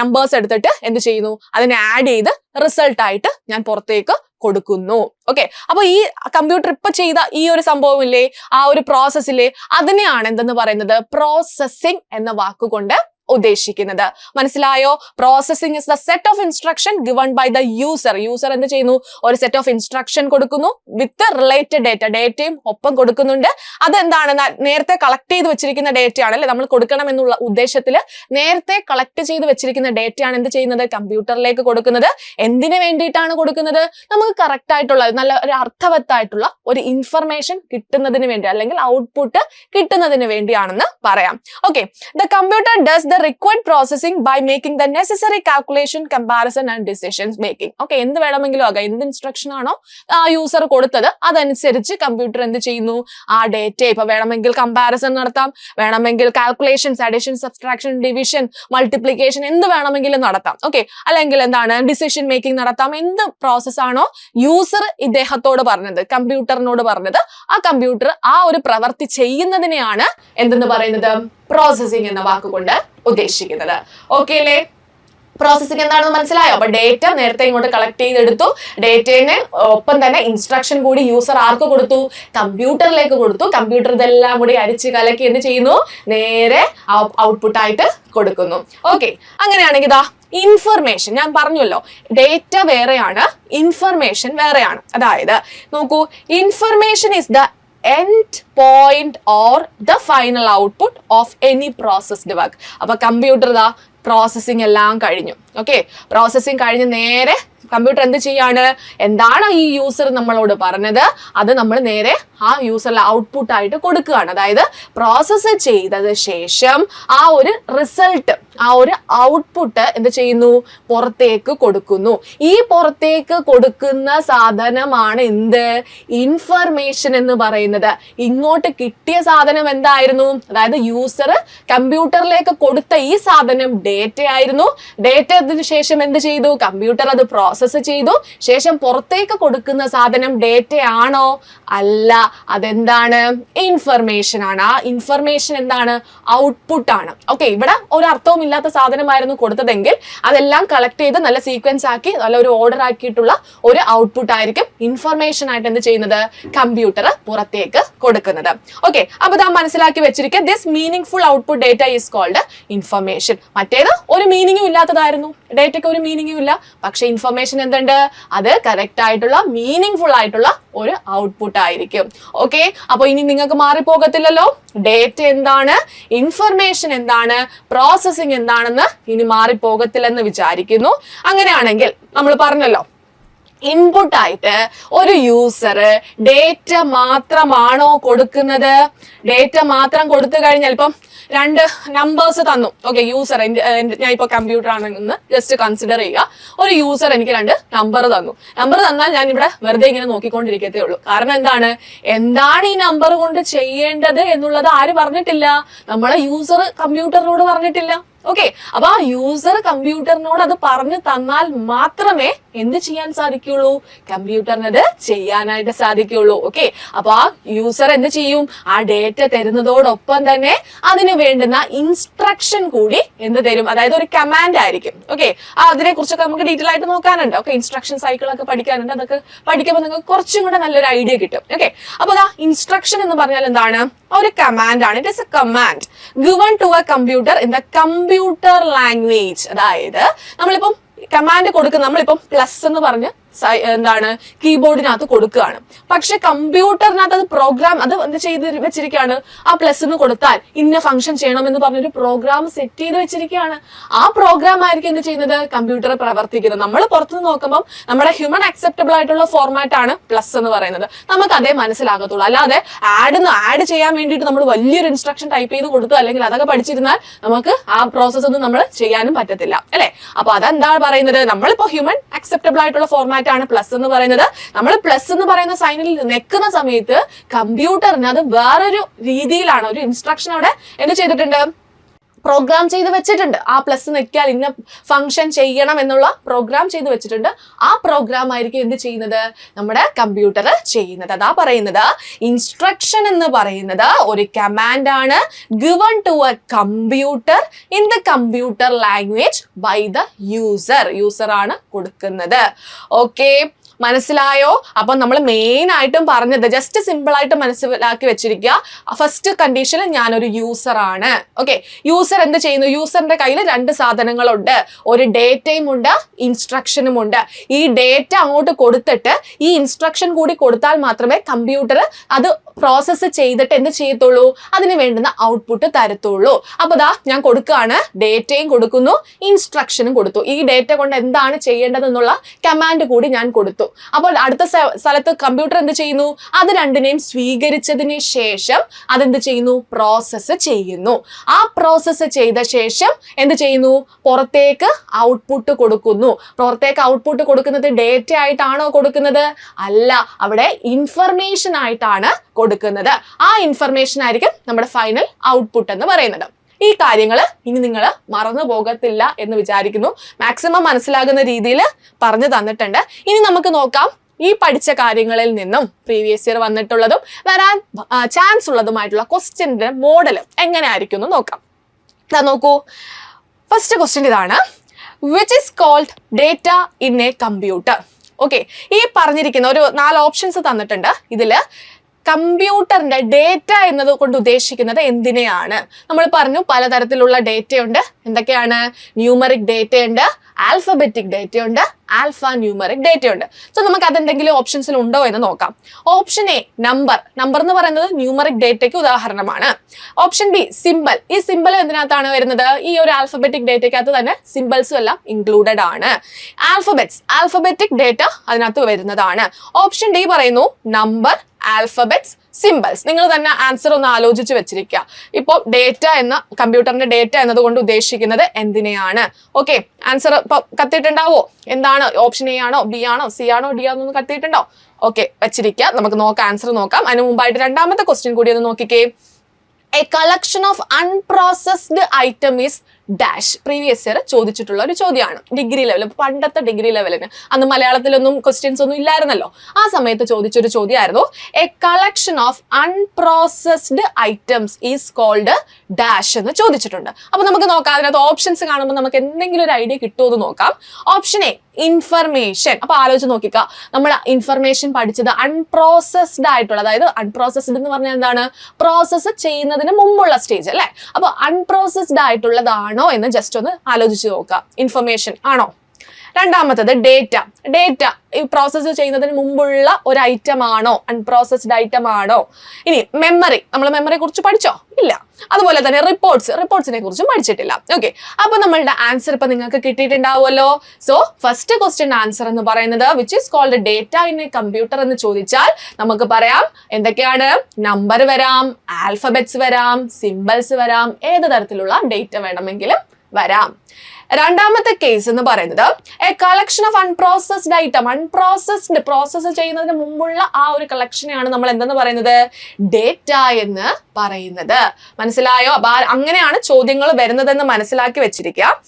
നമ്പേഴ്സ് എടുത്തിട്ട് എന്ത് ചെയ്യുന്നു? അതിനെ ആഡ് ചെയ്ത് റിസൾട്ട് ആയിട്ട് ഞാൻ പുറത്തേക്ക് കൊടുക്കുന്നു. ഓക്കെ അപ്പൊ ഈ കമ്പ്യൂട്ടർ ഇപ്പൊ ചെയ്ത ഈ ഒരു സംഭവം ഇല്ലേ ആ ഒരു പ്രോസസ്സില്ലേ അതിനെയാണ് എന്തെന്ന് പറയുന്നത്? പ്രോസസ്സിംഗ് എന്ന വാക്കുകൊണ്ട് ഉദ്ദേശിക്കുന്നത്. മനസ്സിലായോ? Processing is the set of instruction given by the user user എന്ത് ചെയ്യുന്നു? ഒരു സെറ്റ് ഓഫ് ഇൻസ്ട്രക്ഷൻ കൊടുക്കുന്നു വിത്ത് റിലേറ്റഡ് ഡേറ്റ ഡേറ്റയും ഒപ്പം കൊടുക്കുന്നുണ്ട്. അതെന്താണ്? നേരത്തെ കളക്ട് ചെയ്ത് വെച്ചിരിക്കുന്ന ഡേറ്റ ആണ് അല്ലെ? നമ്മൾ കൊടുക്കണം എന്നുള്ള ഉദ്ദേശത്തിൽ നേരത്തെ കളക്ട് ചെയ്ത് വെച്ചിരിക്കുന്ന ഡേറ്റയാണ് എന്ത് ചെയ്യുന്നത്? കമ്പ്യൂട്ടറിലേക്ക് കൊടുക്കുന്നത്. എന്തിനു വേണ്ടിയിട്ടാണ് കൊടുക്കുന്നത്? നമുക്ക് കറക്റ്റ് ആയിട്ടുള്ള നല്ല ഒരു അർത്ഥവത്തായിട്ടുള്ള ഒരു ഇൻഫർമേഷൻ കിട്ടുന്നതിന് വേണ്ടി അല്ലെങ്കിൽ ഔട്ട്പുട്ട് കിട്ടുന്നതിന് വേണ്ടിയാണെന്ന് പറയാം. Okay the computer does the required processing by making the necessary calculation comparison and decisions making okay എന്ത് വേണമെങ്കിലും ആകാം. എന്ത് ഇൻസ്ട്രക്ഷൻ ആണോ ആ യൂസർ കൊടുത്തത് അതനുസരിച്ച് കമ്പ്യൂട്ടർ എന്ത് ചെയ്യുന്നു? ആ ഡേറ്റ ഇപ്പൊ വേണമെങ്കിൽ കമ്പാരിസൺ നടത്താം. വേണമെങ്കിൽ calculations addition subtraction division multiplication എന്ത് വേണമെങ്കിലും നടത്താം. ഓക്കെ അല്ലെങ്കിൽ എന്താണ്? ഡിസിഷൻ മേക്കിംഗ് നടത്താം. എന്ത് പ്രോസസ് ആണോ യൂസർ ഇദ്ദേഹത്തോട് പറഞ്ഞത് കമ്പ്യൂട്ടറിനോട് പറഞ്ഞത്. ആ കമ്പ്യൂട്ടർ ആ ഒരു പ്രവൃത്തി ചെയ്യുന്നതിനെയാണ് എന്തെന്ന് പറയുന്നത്? പ്രോസസ്സിംഗ് എന്ന വാക്കുകൊണ്ട് ഉദ്ദേശിക്കുന്നത്. ഓക്കെ അല്ലേ? പ്രോസസ്സിംഗ് എന്താണെന്ന് മനസ്സിലായോ? അപ്പൊ ഡേറ്റ നേരത്തെ ഇങ്ങോട്ട് കളക്ട് ചെയ്തെടുത്തു. ഡേറ്റേനെ ഒപ്പം തന്നെ ഇൻസ്ട്രക്ഷൻ കൂടി യൂസർ ആർക്ക് കൊടുത്തു? കമ്പ്യൂട്ടറിലേക്ക് കൊടുത്തു. കമ്പ്യൂട്ടർ ഇതെല്ലാം കൂടി അരിച്ച് കലക്കി എന്ത് ചെയ്യുന്നു? നേരെ ഔട്ട്പുട്ടായിട്ട് കൊടുക്കുന്നു. ഓക്കെ അങ്ങനെയാണെങ്കിൽ ഇതാ ഇൻഫർമേഷൻ ഞാൻ പറഞ്ഞല്ലോ ഡേറ്റ വേറെയാണ് ഇൻഫർമേഷൻ വേറെയാണ്. അതായത് നോക്കൂ information is the end point or the final output of any processed work അപ്പൊ കമ്പ്യൂട്ടർ ദ പ്രോസസ്സിംഗ് എല്ലാം കഴിഞ്ഞു. ഓക്കെ പ്രോസസ്സിങ് കഴിഞ്ഞ് നേരെ കമ്പ്യൂട്ടർ എന്ത് ചെയ്യാണ്? എന്താണ് ഈ യൂസർ നമ്മളോട് പറഞ്ഞത്? അത് നമ്മൾ നേരെ ആ യൂസറിൽ ഔട്ട്പുട്ട് ആയിട്ട് കൊടുക്കുകയാണ്. അതായത് പ്രോസസ്സ് ചെയ്തത് ശേഷം ആ ഒരു റിസൾട്ട് ആ ഒരു ഔട്ട്പുട്ട് എന്ത് ചെയ്യുന്നു? പുറത്തേക്ക് കൊടുക്കുന്നു. ഈ പുറത്തേക്ക് കൊടുക്കുന്ന സാധനമാണ് എന്ത്? ഇൻഫർമേഷൻ എന്ന് പറയുന്നത്. ഇങ്ങോട്ട് കിട്ടിയ സാധനം എന്തായിരുന്നു? അതായത് യൂസർ കമ്പ്യൂട്ടറിലേക്ക് കൊടുത്ത ഈ സാധനം ഡേറ്റ ആയിരുന്നു. ഡേറ്റ അതിന് ശേഷം എന്ത് ചെയ്തു? കമ്പ്യൂട്ടർ അത് പ്രോസസ്സ് ചെയ്തു. ശേഷം പുറത്തേക്ക് കൊടുക്കുന്ന സാധനം ഡേറ്റ ആണോ അല്ല. അതെന്താണ്? ഇൻഫർമേഷൻ ആണ്. ആ ഇൻഫർമേഷൻ എന്താണ്? ഔട്ട്പുട്ട് ആണ്. ഓക്കെ ഇവിടെ ഒരു അർത്ഥവും ഇല്ലാത്ത സാധനമായിരുന്നു കൊടുത്തതെങ്കിൽ അതെല്ലാം കളക്ട് ചെയ്ത് നല്ല സീക്വൻസ് ആക്കി നല്ല ഒരു ഓർഡർ ആക്കിയിട്ടുള്ള ഒരു ഔട്ട്പുട്ട് ആയിരിക്കും ഇൻഫർമേഷൻ ആയിട്ട് എന്ത് ചെയ്യുന്നത്? കമ്പ്യൂട്ടർ പുറത്തേക്ക് കൊടുക്കുന്നത്. ഓക്കെ അപ്പൊ ഇതാ മനസ്സിലാക്കി വെച്ചിരിക്കുക this meaningful output data is called information മറ്റേത് ഒരു മീനിങ്ങും ഇല്ലാത്തതായിരുന്നു. ഡേറ്റയ്ക്ക് ഒരു മീനിങ്ങും ഇല്ല. പക്ഷെ ഇൻഫർമേഷൻ എന്തുണ്ട്? അത് കറക്റ്റ് ആയിട്ടുള്ള മീനിങ് ഫുൾ ആയിട്ടുള്ള ഒരു ഔട്ട്പുട്ട് ആയിരിക്കും. ഓക്കെ അപ്പൊ ഇനി നിങ്ങൾക്ക് മാറിപ്പോകത്തില്ലല്ലോ? ഡേറ്റ എന്താണ്? ഇൻഫർമേഷൻ എന്താണ്? പ്രോസസ്സിംഗ് എന്താണെന്ന് ഇനി മാറിപ്പോകത്തില്ലെന്ന് വിചാരിക്കുന്നു. അങ്ങനെയാണെങ്കിൽ നമ്മൾ പറഞ്ഞല്ലോ ഇൻപുട്ട് ആയിട്ട് ഒരു യൂസർ ഡേറ്റ മാത്രമാണോ കൊടുക്കുന്നത്? ഡേറ്റ മാത്രം കൊടുത്തു കഴിഞ്ഞാൽ ഇപ്പം രണ്ട് നമ്പേഴ്സ് തന്നു. ഓക്കെ യൂസർ ഞാൻ ഇപ്പോൾ കമ്പ്യൂട്ടർ ആണെന്ന് ജസ്റ്റ് കൺസിഡർ ചെയ്യുക. ഒരു യൂസർ എനിക്ക് രണ്ട് നമ്പർ തന്നു. നമ്പർ തന്നാൽ ഞാൻ ഇവിടെ വെറുതെ ഇങ്ങനെ നോക്കിക്കൊണ്ടിരിക്കത്തേ ഉള്ളൂ. കാരണം എന്താണ്? എന്താണ് ഈ നമ്പർ കൊണ്ട് ചെയ്യേണ്ടത് എന്നുള്ളത് ആര് പറഞ്ഞിട്ടില്ല. നമ്മളെ യൂസർ കമ്പ്യൂട്ടറിനോട് പറഞ്ഞിട്ടില്ല. ഓക്കെ അപ്പൊ ആ യൂസർ കമ്പ്യൂട്ടറിനോട് അത് പറഞ്ഞു തന്നാൽ മാത്രമേ എന്ത് ചെയ്യാൻ സാധിക്കുള്ളൂ? കമ്പ്യൂട്ടറിന് അത് ചെയ്യാനായിട്ട് സാധിക്കുള്ളൂ. ഓക്കെ അപ്പൊ ആ യൂസർ എന്ത് ചെയ്യും? ആ ഡേറ്റ തരുന്നതോടൊപ്പം തന്നെ അതിന് വേണ്ടുന്ന ഇൻസ്ട്രക്ഷൻ കൂടി എന്ത് തരും? അതായത് ഒരു കമാൻഡ് ആയിരിക്കും. ഓക്കെ അതിനെ കുറിച്ചൊക്കെ നമുക്ക് ഡീറ്റെയിൽ ആയിട്ട് നോക്കാനുണ്ട്. ഓക്കെ ഇൻസ്ട്രക്ഷൻ സൈക്കിളൊക്കെ പഠിക്കാനുണ്ട്. അതൊക്കെ പഠിക്കുമ്പോൾ നിങ്ങൾക്ക് കുറച്ചും കൂടെ നല്ലൊരു ഐഡിയ കിട്ടും. ഓക്കെ അപ്പൊ അതാ ഇൻസ്ട്രക്ഷൻ എന്ന് പറഞ്ഞാൽ എന്താണ്? ഒരു കമാൻഡ് ആണ്. It is a command given to a computer in the computer language അതായത് നമ്മളിപ്പം കമാൻഡ് കൊടുക്കുന്ന നമ്മളിപ്പം പ്ലസ് എന്ന് പറഞ്ഞ് എന്താണ് കീബോർഡിനകത്ത് കൊടുക്കുകയാണ്. പക്ഷെ കമ്പ്യൂട്ടറിനകത്ത് അത് പ്രോഗ്രാം അത് എന്ത് ചെയ്ത് വെച്ചിരിക്കുകയാണ്? ആ പ്ലസ് എന്ന് കൊടുത്താൽ ഇന്ന ഫംഗ്ഷൻ ചെയ്യണം എന്ന് പറഞ്ഞൊരു പ്രോഗ്രാം സെറ്റ് ചെയ്ത് വെച്ചിരിക്കുകയാണ്. ആ പ്രോഗ്രാം ആയിരിക്കും എന്ത് ചെയ്യുന്നത്? കമ്പ്യൂട്ടർ പ്രവർത്തിക്കുന്നത്. നമ്മൾ പുറത്തുനിന്ന് നോക്കുമ്പോൾ നമ്മുടെ ഹ്യൂമൻ അക്സെപ്റ്റബിൾ ആയിട്ടുള്ള ഫോർമാറ്റ് ആണ് പ്ലസ് എന്ന് പറയുന്നത്. നമുക്ക് അതേ മനസ്സിലാകത്തുള്ളൂ. അല്ലാതെ ആഡ് ആഡ് ചെയ്യാൻ വേണ്ടിയിട്ട് നമ്മൾ വലിയൊരു ഇൻസ്ട്രക്ഷൻ ടൈപ്പ് ചെയ്ത് കൊടുത്തു അല്ലെങ്കിൽ അതൊക്കെ പഠിച്ചിരുന്നാൽ നമുക്ക് ആ പ്രോസസ്സ് ഒന്നും നമ്മൾ ചെയ്യാനും പറ്റത്തില്ല. അല്ലെ? അപ്പൊ അതെന്താണ് പറയുന്നത്? നമ്മളിപ്പോ ഹ്യൂമൻ അക്സെപ്റ്റബിൾ ആയിട്ടുള്ള ഫോർമാറ്റ് ആണ് പ്ലസ് എന്ന് പറയുന്നത്. നമ്മൾ പ്ലസ് എന്ന് പറയുന്ന സൈനിൽ നിൽക്കുന്ന സമയത്ത് കമ്പ്യൂട്ടറിന് അത് വേറൊരു രീതിയിലാണ് ഒരു ഇൻസ്ട്രക്ഷൻ അവിടെ എന്ത് ചെയ്തിട്ടുണ്ട്? പ്രോഗ്രാം ചെയ്ത് വെച്ചിട്ടുണ്ട്. ആ പ്ലസ് നിൽക്കാൻ ഇന്ന ഫംഗ്ഷൻ ചെയ്യണം എന്നുള്ള പ്രോഗ്രാം ചെയ്ത് വെച്ചിട്ടുണ്ട്. ആ പ്രോഗ്രാം ആയിരിക്കും എന്ത് ചെയ്യുന്നത്? നമ്മുടെ കമ്പ്യൂട്ടർ ചെയ്യുന്നത്. അതാ പറയുന്നത് ഇൻസ്ട്രക്ഷൻ എന്ന് പറയുന്നത് ഒരു കമാൻഡ് ആണ്. Given to a computer in the computer language by the user user ആണ് കൊടുക്കുന്നത്. ഓക്കെ മനസ്സിലായോ? അപ്പൊ നമ്മൾ മെയിൻ ആയിട്ടും പറഞ്ഞത് ജസ്റ്റ് സിമ്പിൾ ആയിട്ട് മനസ്സിലാക്കി വെച്ചിരിക്കുക. ഫസ്റ്റ് കണ്ടീഷനിൽ ഞാനൊരു യൂസർ ആണ്. ഓക്കെ യൂസർ എന്ത് ചെയ്യുന്നു? യൂസറിന്റെ കയ്യിൽ രണ്ട് സാധനങ്ങളുണ്ട്. ഒരു ഡേറ്റയും ഉണ്ട് ഇൻസ്ട്രക്ഷനും ഉണ്ട്. ഈ ഡേറ്റ അങ്ങോട്ട് കൊടുത്തിട്ട് ഈ ഇൻസ്ട്രക്ഷൻ കൂടി കൊടുത്താൽ മാത്രമേ കമ്പ്യൂട്ടർ അത് പ്രോസസ്സ് ചെയ്തിട്ട് എന്ത് ചെയ്യത്തുള്ളൂ? അതിന് വേണ്ടുന്ന ഔട്ട്പുട്ട് തരത്തുള്ളൂ. അപ്പൊ ദാ ഞാൻ കൊടുക്കുകയാണ് ഡേറ്റയും കൊടുക്കുന്നു ഇൻസ്ട്രക്ഷനും കൊടുത്തു. ഈ ഡേറ്റ കൊണ്ട് എന്താണ് ചെയ്യേണ്ടതെന്നുള്ള കമാൻഡ് കൂടി ഞാൻ കൊടുത്തു. അപ്പോൾ അടുത്ത സ്ഥ- സ്ഥലത്ത് കമ്പ്യൂട്ടർ എന്ത് ചെയ്യുന്നു? അത് രണ്ടിനെയും സ്വീകരിച്ചതിന് ശേഷം അതെന്ത് ചെയ്യുന്നു? പ്രോസസ്സ് ചെയ്യുന്നു. ആ പ്രോസസ്സ് ചെയ്ത ശേഷം എന്ത് ചെയ്യുന്നു? പുറത്തേക്ക് ഔട്ട്പുട്ട് കൊടുക്കുന്നു. പുറത്തേക്ക് ഔട്ട്പുട്ട് കൊടുക്കുന്നത് ഡേറ്റ ആയിട്ടാണോ കൊടുക്കുന്നത്? അല്ല. അവിടെ ഇൻഫർമേഷൻ ആയിട്ടാണ് കൊടുക്കുന്നത്. ആ ഇൻഫർമേഷൻ ആയിരിക്കും നമ്മുടെ ഫൈനൽ ഔട്ട്പുട്ട് എന്ന് പറയുന്നത്. ഈ കാര്യങ്ങൾ ഇനി നിങ്ങൾ മറന്നു പോകത്തില്ല എന്ന് വിചാരിക്കുന്നു. മാക്സിമം മനസ്സിലാകുന്ന രീതിയിൽ പറഞ്ഞു തന്നിട്ടുണ്ട്. ഇനി നമുക്ക് നോക്കാം. ഈ പഠിച്ച കാര്യങ്ങളിൽ നിന്നും പ്രീവിയസ് ഇയർ വന്നിട്ടുള്ളതും വരാൻ ചാൻസ് ഉള്ളതുമായിട്ടുള്ള ക്വസ്റ്റ്യന്റെ മോഡൽ എങ്ങനെ ആയിരിക്കും എന്ന് നോക്കാം. ഇതാ നോക്കൂ. ഫസ്റ്റ് ക്വസ്റ്റ്യൻ ഇതാണ്. Which is called data in a computer okay ഈ പറഞ്ഞിരിക്കുന്ന ഒരു നാല് ഓപ്ഷൻസ് തന്നിട്ടുണ്ട്. ഇതിൽ കമ്പ്യൂട്ടറിന്റെ ഡേറ്റ എന്നത് കൊണ്ട് ഉദ്ദേശിക്കുന്നത് എന്തിനെയാണ്? നമ്മൾ പറഞ്ഞു പലതരത്തിലുള്ള ഡേറ്റ ഉണ്ട് എന്തൊക്കെയാണ്? ന്യൂമറിക് ഡേറ്റ ഉണ്ട് ആൽഫബറ്റിക് ഡേറ്റ ഉണ്ട് ആൽഫ ന്യൂമറിക് ഡേറ്റ ഉണ്ട് സോ നമുക്ക് അതെന്തെങ്കിലും ഓപ്ഷൻസിൽ ഉണ്ടോ എന്ന് നോക്കാം. Option A number. നമ്പർ എന്ന് പറയുന്നത് ന്യൂമറിക് ഡേറ്റയ്ക്ക് ഉദാഹരണമാണ്. ഓപ്ഷൻ ബി സിമ്പിൾ ഈ സിമ്പിൾ എന്തിനകത്താണ് വരുന്നത്? ഈ ഒരു ആൽഫബറ്റിക് ഡേറ്റയ്ക്കകത്ത് തന്നെ സിമ്പിൾസും എല്ലാം ഇൻക്ലൂഡഡ് ആണ്. ആൽഫബറ്റ്സ്. ആൽഫബറ്റിക് ഡേറ്റ അതിനകത്ത് വരുന്നതാണ്. ഓപ്ഷൻ ഡി പറയുന്നു നമ്പർ ആൽഫബറ്റ്സ് സിമ്പിൾസ് നിങ്ങൾ തന്നെ ആൻസർ ഒന്ന് ആലോചിച്ച് വെച്ചിരിക്കുക. ഇപ്പോൾ ഡേറ്റ എന്ന കമ്പ്യൂട്ടറിന്റെ ഡേറ്റ എന്നതുകൊണ്ട് ഉദ്ദേശിക്കുന്നത് എന്തിനെയാണ്? ഓക്കെ ആൻസർ ഇപ്പൊ കത്തിയിട്ടുണ്ടാവോ? എന്താണ് ഓപ്ഷൻ എ ആണോ ബി ആണോ സി ആണോ ഡി ആണോ എന്ന് കത്തിയിട്ടുണ്ടോ? ഓക്കെ വെച്ചിരിക്കുക. നമുക്ക് നോക്കാം ആൻസർ നോക്കാം. അതിന് മുമ്പായിട്ട് രണ്ടാമത്തെ ക്വസ്റ്റ്യൻ കൂടി ഒന്ന് നോക്കിക്കേ. A collection of unprocessed item is dash previous year ചോദിച്ചിട്ടുള്ള ഒരു ചോദ്യമാണ്. ഡിഗ്രി ലെവൽ പണ്ടത്തെ ഡിഗ്രി ലെവലിന് അന്ന് മലയാളത്തിലൊന്നും ക്വസ്റ്റ്യൻസ് ഒന്നും ഇല്ലായിരുന്നല്ലോ. ആ സമയത്ത് ചോദിച്ചൊരു ചോദ്യമായിരുന്നു a collection of unprocessed items is called dash എന്ന് ചോദിച്ചിട്ടുണ്ട്. അപ്പൊ നമുക്ക് നോക്കാം അതിനകത്ത് ഓപ്ഷൻസ് കാണുമ്പോൾ നമുക്ക് എന്തെങ്കിലും ഒരു ഐഡിയ കിട്ടുമോ എന്ന് നോക്കാം. ഓപ്ഷൻ എ ഇൻഫർമേഷൻ അപ്പൊ ആലോചിച്ച് നോക്കിക്ക നമ്മൾ ഇൻഫർമേഷൻ പഠിച്ചത് അൺപ്രോസസ്ഡ് ആയിട്ടുള്ള അതായത് അൺപ്രോസസ്ഡ് എന്ന് പറഞ്ഞാൽ എന്താണ്? പ്രോസസ്സ് ചെയ്യുന്നതിന് മുമ്പുള്ള സ്റ്റേജ് അല്ലെ? അപ്പൊ അൺപ്രോസസ്ഡ് ആയിട്ടുള്ളതാണോ എന്ന് ജസ്റ്റ് ഒന്ന് ആലോചിച്ച് നോക്കുക. ഇൻഫർമേഷൻ ആണോ? രണ്ടാമത്തത് ഡേറ്റ ഡേറ്റ ഈ പ്രോസസ്സ് ചെയ്യുന്നതിന് മുമ്പുള്ള ഒരു ഐറ്റം ആണോ? അൺപ്രോസസ്ഡ് ഐറ്റം ആണോ? ഇനി മെമ്മറി നമ്മൾ മെമ്മറിയെ കുറിച്ച് പഠിച്ചോ? ഇല്ല. അതുപോലെ തന്നെ റിപ്പോർട്ട്സ് റിപ്പോർട്ട്സിനെ കുറിച്ചും പഠിച്ചിട്ടില്ല. ഓക്കെ അപ്പൊ നമ്മളുടെ ആൻസർ ഇപ്പൊ നിങ്ങൾക്ക് കിട്ടിയിട്ടുണ്ടാവുമല്ലോ. സോ ഫസ്റ്റ് ക്വസ്റ്റ്യൻ ആൻസർ എന്ന് പറയുന്നത് which is called data in a computer എന്ന് ചോദിച്ചാൽ നമുക്ക് പറയാം എന്തൊക്കെയാണ്? നമ്പർ വരാം ആൽഫബറ്റ്സ് വരാം സിമ്പിൾസ് വരാം ഏത് തരത്തിലുള്ള ഡേറ്റ വേണമെങ്കിലും വരാം. രണ്ടാമത്തെ കേസ് എന്ന് പറയുന്നത് a collection of unprocessed item unprocessed process ചെയ്യുന്നതിന് മുമ്പുള്ള ആ ഒരു കളക്ഷനെയാണ് നമ്മൾ എന്തെന്ന് പറയുന്നത്? ഡേറ്റ എന്ന് പറയുന്നത്. മനസ്സിലായോ? അങ്ങനെയാണ് ചോദ്യങ്ങൾ വരുന്നതെന്ന് മനസ്സിലാക്കി വെച്ചിരിക്കുക.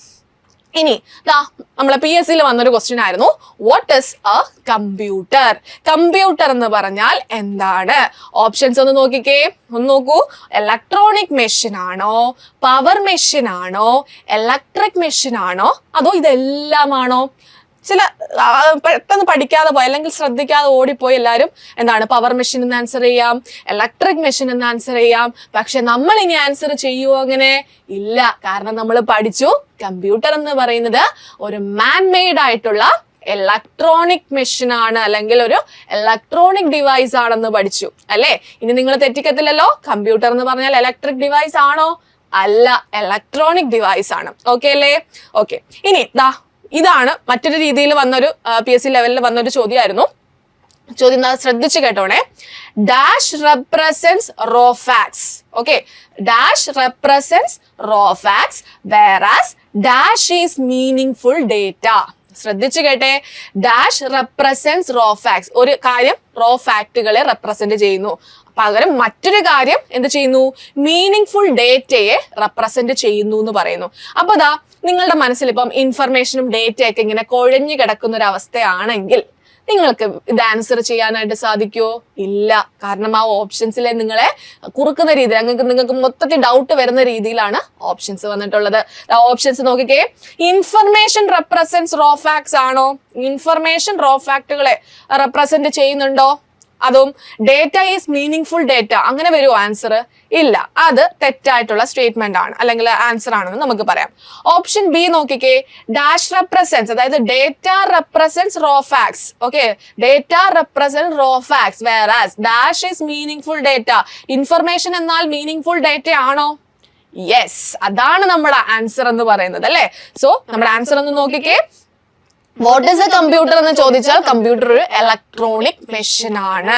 ഇനി ദാ നമ്മളെ പി എസ് സിയിൽ വന്നൊരു ക്വസ്റ്റ്യൻ ആയിരുന്നു. What is a computer computer എന്ന് പറഞ്ഞാൽ എന്താണ്? ഓപ്ഷൻസ് ഒന്ന് നോക്കിക്കേ. ഒന്ന് നോക്കൂ. ഇലക്ട്രോണിക് മെഷീൻ ആണോ? പവർ മെഷീൻ ആണോ? ഇലക്ട്രിക് മെഷീൻ ആണോ? അതോ ഇതെല്ലാമാണോ? ചില പെട്ടെന്ന് പഠിക്കാതെ പോയി അല്ലെങ്കിൽ ശ്രദ്ധിക്കാതെ ഓടിപ്പോയി എല്ലാവരും എന്താണ് പവർ മെഷീൻ എന്ന് ആൻസർ ചെയ്യാം ഇലക്ട്രിക് മെഷീൻ എന്ന് ആൻസർ ചെയ്യാം. പക്ഷെ നമ്മൾ ഇനി ആൻസർ ചെയ്യുമോ അങ്ങനെ? ഇല്ല. കാരണം നമ്മൾ പഠിച്ചു കമ്പ്യൂട്ടർ എന്ന് പറയുന്നത് ഒരു മാൻ മെയ്ഡ് ആയിട്ടുള്ള ഇലക്ട്രോണിക് മെഷീൻ ആണ് അല്ലെങ്കിൽ ഒരു ഇലക്ട്രോണിക് ഡിവൈസ് ആണെന്ന് പഠിച്ചു. അല്ലേ? ഇനി നിങ്ങൾ തെറ്റിക്കത്തില്ലല്ലോ? കമ്പ്യൂട്ടർ എന്ന് പറഞ്ഞാൽ ഇലക്ട്രിക് ഡിവൈസ് ആണോ? അല്ല ഇലക്ട്രോണിക് ഡിവൈസ് ആണ്. ഓക്കെ അല്ലേ? ഓക്കെ ഇനി ദാ ഇതാണ് മറ്റൊരു രീതിയിൽ വന്നൊരു പി എസ് സി ലെവലിൽ വന്നൊരു ചോദ്യമായിരുന്നു. ചോദ്യം ശ്രദ്ധിച്ചു കേട്ടോണേ. Dash represents raw facts okay dash represents raw facts whereas dash is meaningful data ശ്രദ്ധിച്ചു കേട്ടെ. ഡാഷ് റെപ്രസെൻസ് റോ ഫാക്ട്സ് ഒരു കാര്യം റോ ഫാക്റ്റുകളെ റെപ്രസെന്റ് ചെയ്യുന്നു. പകരം മറ്റൊരു കാര്യം എന്ത് ചെയ്യുന്നു? മീനിങ് ഫുൾ ഡേറ്റയെ റെപ്രസെന്റ് ചെയ്യുന്നു എന്ന് പറയുന്നു. അപ്പൊ ദാ നിങ്ങളുടെ മനസ്സിൽ ഇപ്പം ഇൻഫർമേഷനും ഡേറ്റയൊക്കെ ഇങ്ങനെ കുഴഞ്ഞു കിടക്കുന്ന ഒരു അവസ്ഥയാണെങ്കിൽ നിങ്ങൾക്ക് ഇത് ആൻസർ ചെയ്യാനായിട്ട് സാധിക്കുമോ ഇല്ല. കാരണം ആ ഓപ്ഷൻസിലെ നിങ്ങളെ കുറുക്കുന്ന രീതി നിങ്ങൾക്ക് നിങ്ങൾക്ക് മൊത്തത്തിൽ ഡൗട്ട് വരുന്ന രീതിയിലാണ് ഓപ്ഷൻസ് വന്നിട്ടുള്ളത്. ഓപ്ഷൻസ് നോക്കിക്കേ. ഇൻഫർമേഷൻ റെപ്രസെന്റ്സ് റോ ഫാക്ട്സ് ആണോ? ഇൻഫർമേഷൻ റോ റെപ്രസെന്റ് ചെയ്യുന്നുണ്ടോ? അതും data is meaningful data അങ്ങനെ വരുമോ ആൻസർ ഇല്ല. അത് തെറ്റായിട്ടുള്ള സ്റ്റേറ്റ്മെന്റ് ആണ്. അല്ലെങ്കിൽ ആൻസർ ആണെന്ന് നമുക്ക് പറയാം. ഓപ്ഷൻ ബി നോക്കിക്കേ. ഡാഷ് റെപ്രസെൻസ് അതായത് data represents raw facts okay data represent raw facts whereas dash is meaningful data information എന്നാൽ മീനിങ് ഫുൾ ഡേറ്റ ആണോ? യെസ് അതാണ് നമ്മുടെ ആൻസർ എന്ന് പറയുന്നത് അല്ലേ? സോ നമ്മുടെ ആൻസർ ഒന്ന് നോക്കിക്കേ. വാട്ട് ഇസ് എ കമ്പ്യൂട്ടർ എന്ന് ചോദിച്ചാൽ കമ്പ്യൂട്ടർ ഒരു ഇലക്ട്രോണിക് മെഷീൻ ആണ്.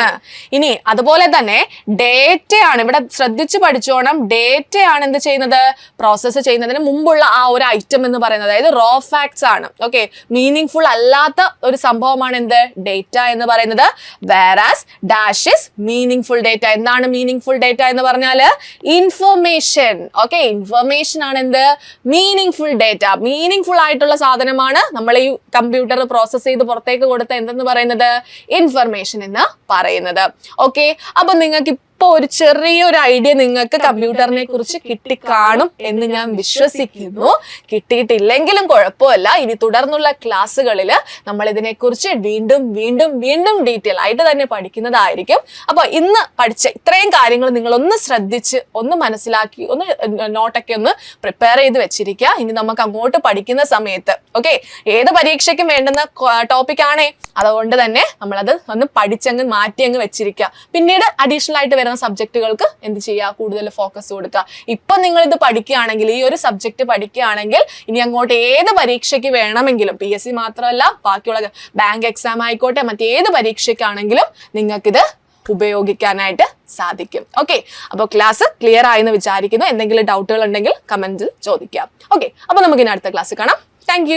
ഇനി അതുപോലെ തന്നെ ഡേറ്റ ആണ്. ഇവിടെ ശ്രദ്ധിച്ച് പഠിച്ചോണം. ഡേറ്റ ആണ് എന്ത് ചെയ്യുന്നത്? പ്രോസസ്സ് ചെയ്യുന്നതിന് മുമ്പുള്ള ആ ഒരു ഐറ്റം എന്ന് പറയുന്നത്. അതായത് റോ ഫാക്ട്സ് ആണ്. ഓക്കെ മീനിങ് ഫുൾ അല്ലാത്ത ഒരു സംഭവമാണ് എന്ത്? ഡേറ്റ എന്ന് പറയുന്നത്. Whereas dash meaningful data എന്താണ് മീനിങ് ഫുൾ ഡേറ്റ എന്ന് പറഞ്ഞാൽ? ഇൻഫർമേഷൻ ഓക്കെ ഇൻഫർമേഷൻ ആണ് എന്ത്? Meaningful data meaningful ആയിട്ടുള്ള സാധനമാണ് നമ്മൾ ഈ കമ്പ്യൂട്ടർ പ്രോസസ് ചെയ്ത് പുറത്തേക്ക് കൊടുത്ത എന്തെന്ന് പറയുന്നത്? ഇൻഫർമേഷൻ എന്ന് പറയുന്നത്. ഓക്കെ അപ്പൊ നിങ്ങൾക്ക് ഇപ്പൊ ഒരു ചെറിയൊരു ഐഡിയ നിങ്ങൾക്ക് കമ്പ്യൂട്ടറിനെ കുറിച്ച് കിട്ടിക്കാണും എന്ന് ഞാൻ വിശ്വസിക്കുന്നു. കിട്ടിയിട്ടില്ലെങ്കിലും കുഴപ്പമില്ല. ഇനി തുടർന്നുള്ള ക്ലാസ്സുകളിൽ നമ്മൾ ഇതിനെക്കുറിച്ച് വീണ്ടും വീണ്ടും വീണ്ടും ഡീറ്റെയിൽ ആയിട്ട് തന്നെ പഠിക്കുന്നതായിരിക്കും. അപ്പോൾ ഇന്ന് പഠിച്ച ഇത്രയും കാര്യങ്ങൾ നിങ്ങൾ ഒന്ന് ശ്രദ്ധിച്ച് ഒന്ന് മനസ്സിലാക്കി ഒന്ന് നോട്ടൊക്കെ ഒന്ന് പ്രിപ്പയർ ചെയ്ത് വെച്ചിരിക്കുക. ഇനി നമുക്ക് അങ്ങോട്ട് പഠിക്കുന്ന സമയത്ത് ഓക്കെ ഏത് പരീക്ഷയ്ക്കും വേണ്ടുന്ന ടോപ്പിക്കാണേ അതുകൊണ്ട് തന്നെ നമ്മളത് ഒന്ന് പഠിച്ചങ്ങ് മാറ്റി അങ്ങ് വെച്ചിരിക്കുക. പിന്നീട് അഡീഷണൽ ആയിട്ട് വരുന്ന സബ്ജക്റ്റുകൾക്ക് എന്ത് ചെയ്യുക? കൂടുതൽ ഫോക്കസ് കൊടുക്കുക. ഇപ്പൊ നിങ്ങൾ ഇത് പഠിക്കുകയാണെങ്കിൽ ഈ ഒരു സബ്ജക്ട് പഠിക്കുകയാണെങ്കിൽ ഇനി അങ്ങോട്ട് ഏത് പരീക്ഷയ്ക്ക് വേണമെങ്കിലും പി എസ് സി മാത്രമല്ല ബാക്കിയുള്ള ബാങ്ക് എക്സാം ആയിക്കോട്ടെ മറ്റേത് പരീക്ഷയ്ക്കാണെങ്കിലും നിങ്ങൾക്കിത് ഉപയോഗിക്കാനായിട്ട് സാധിക്കും. ഓക്കെ അപ്പോൾ ക്ലാസ് ക്ലിയർ ആയെന്ന് വിചാരിക്കുന്നു. എന്തെങ്കിലും ഡൗട്ടുകൾ ഉണ്ടെങ്കിൽ കമന്റിൽ ചോദിക്കാം. ഓക്കെ അപ്പോൾ നമുക്ക് ഇനി അടുത്ത ക്ലാസ് കാണാം. താങ്ക്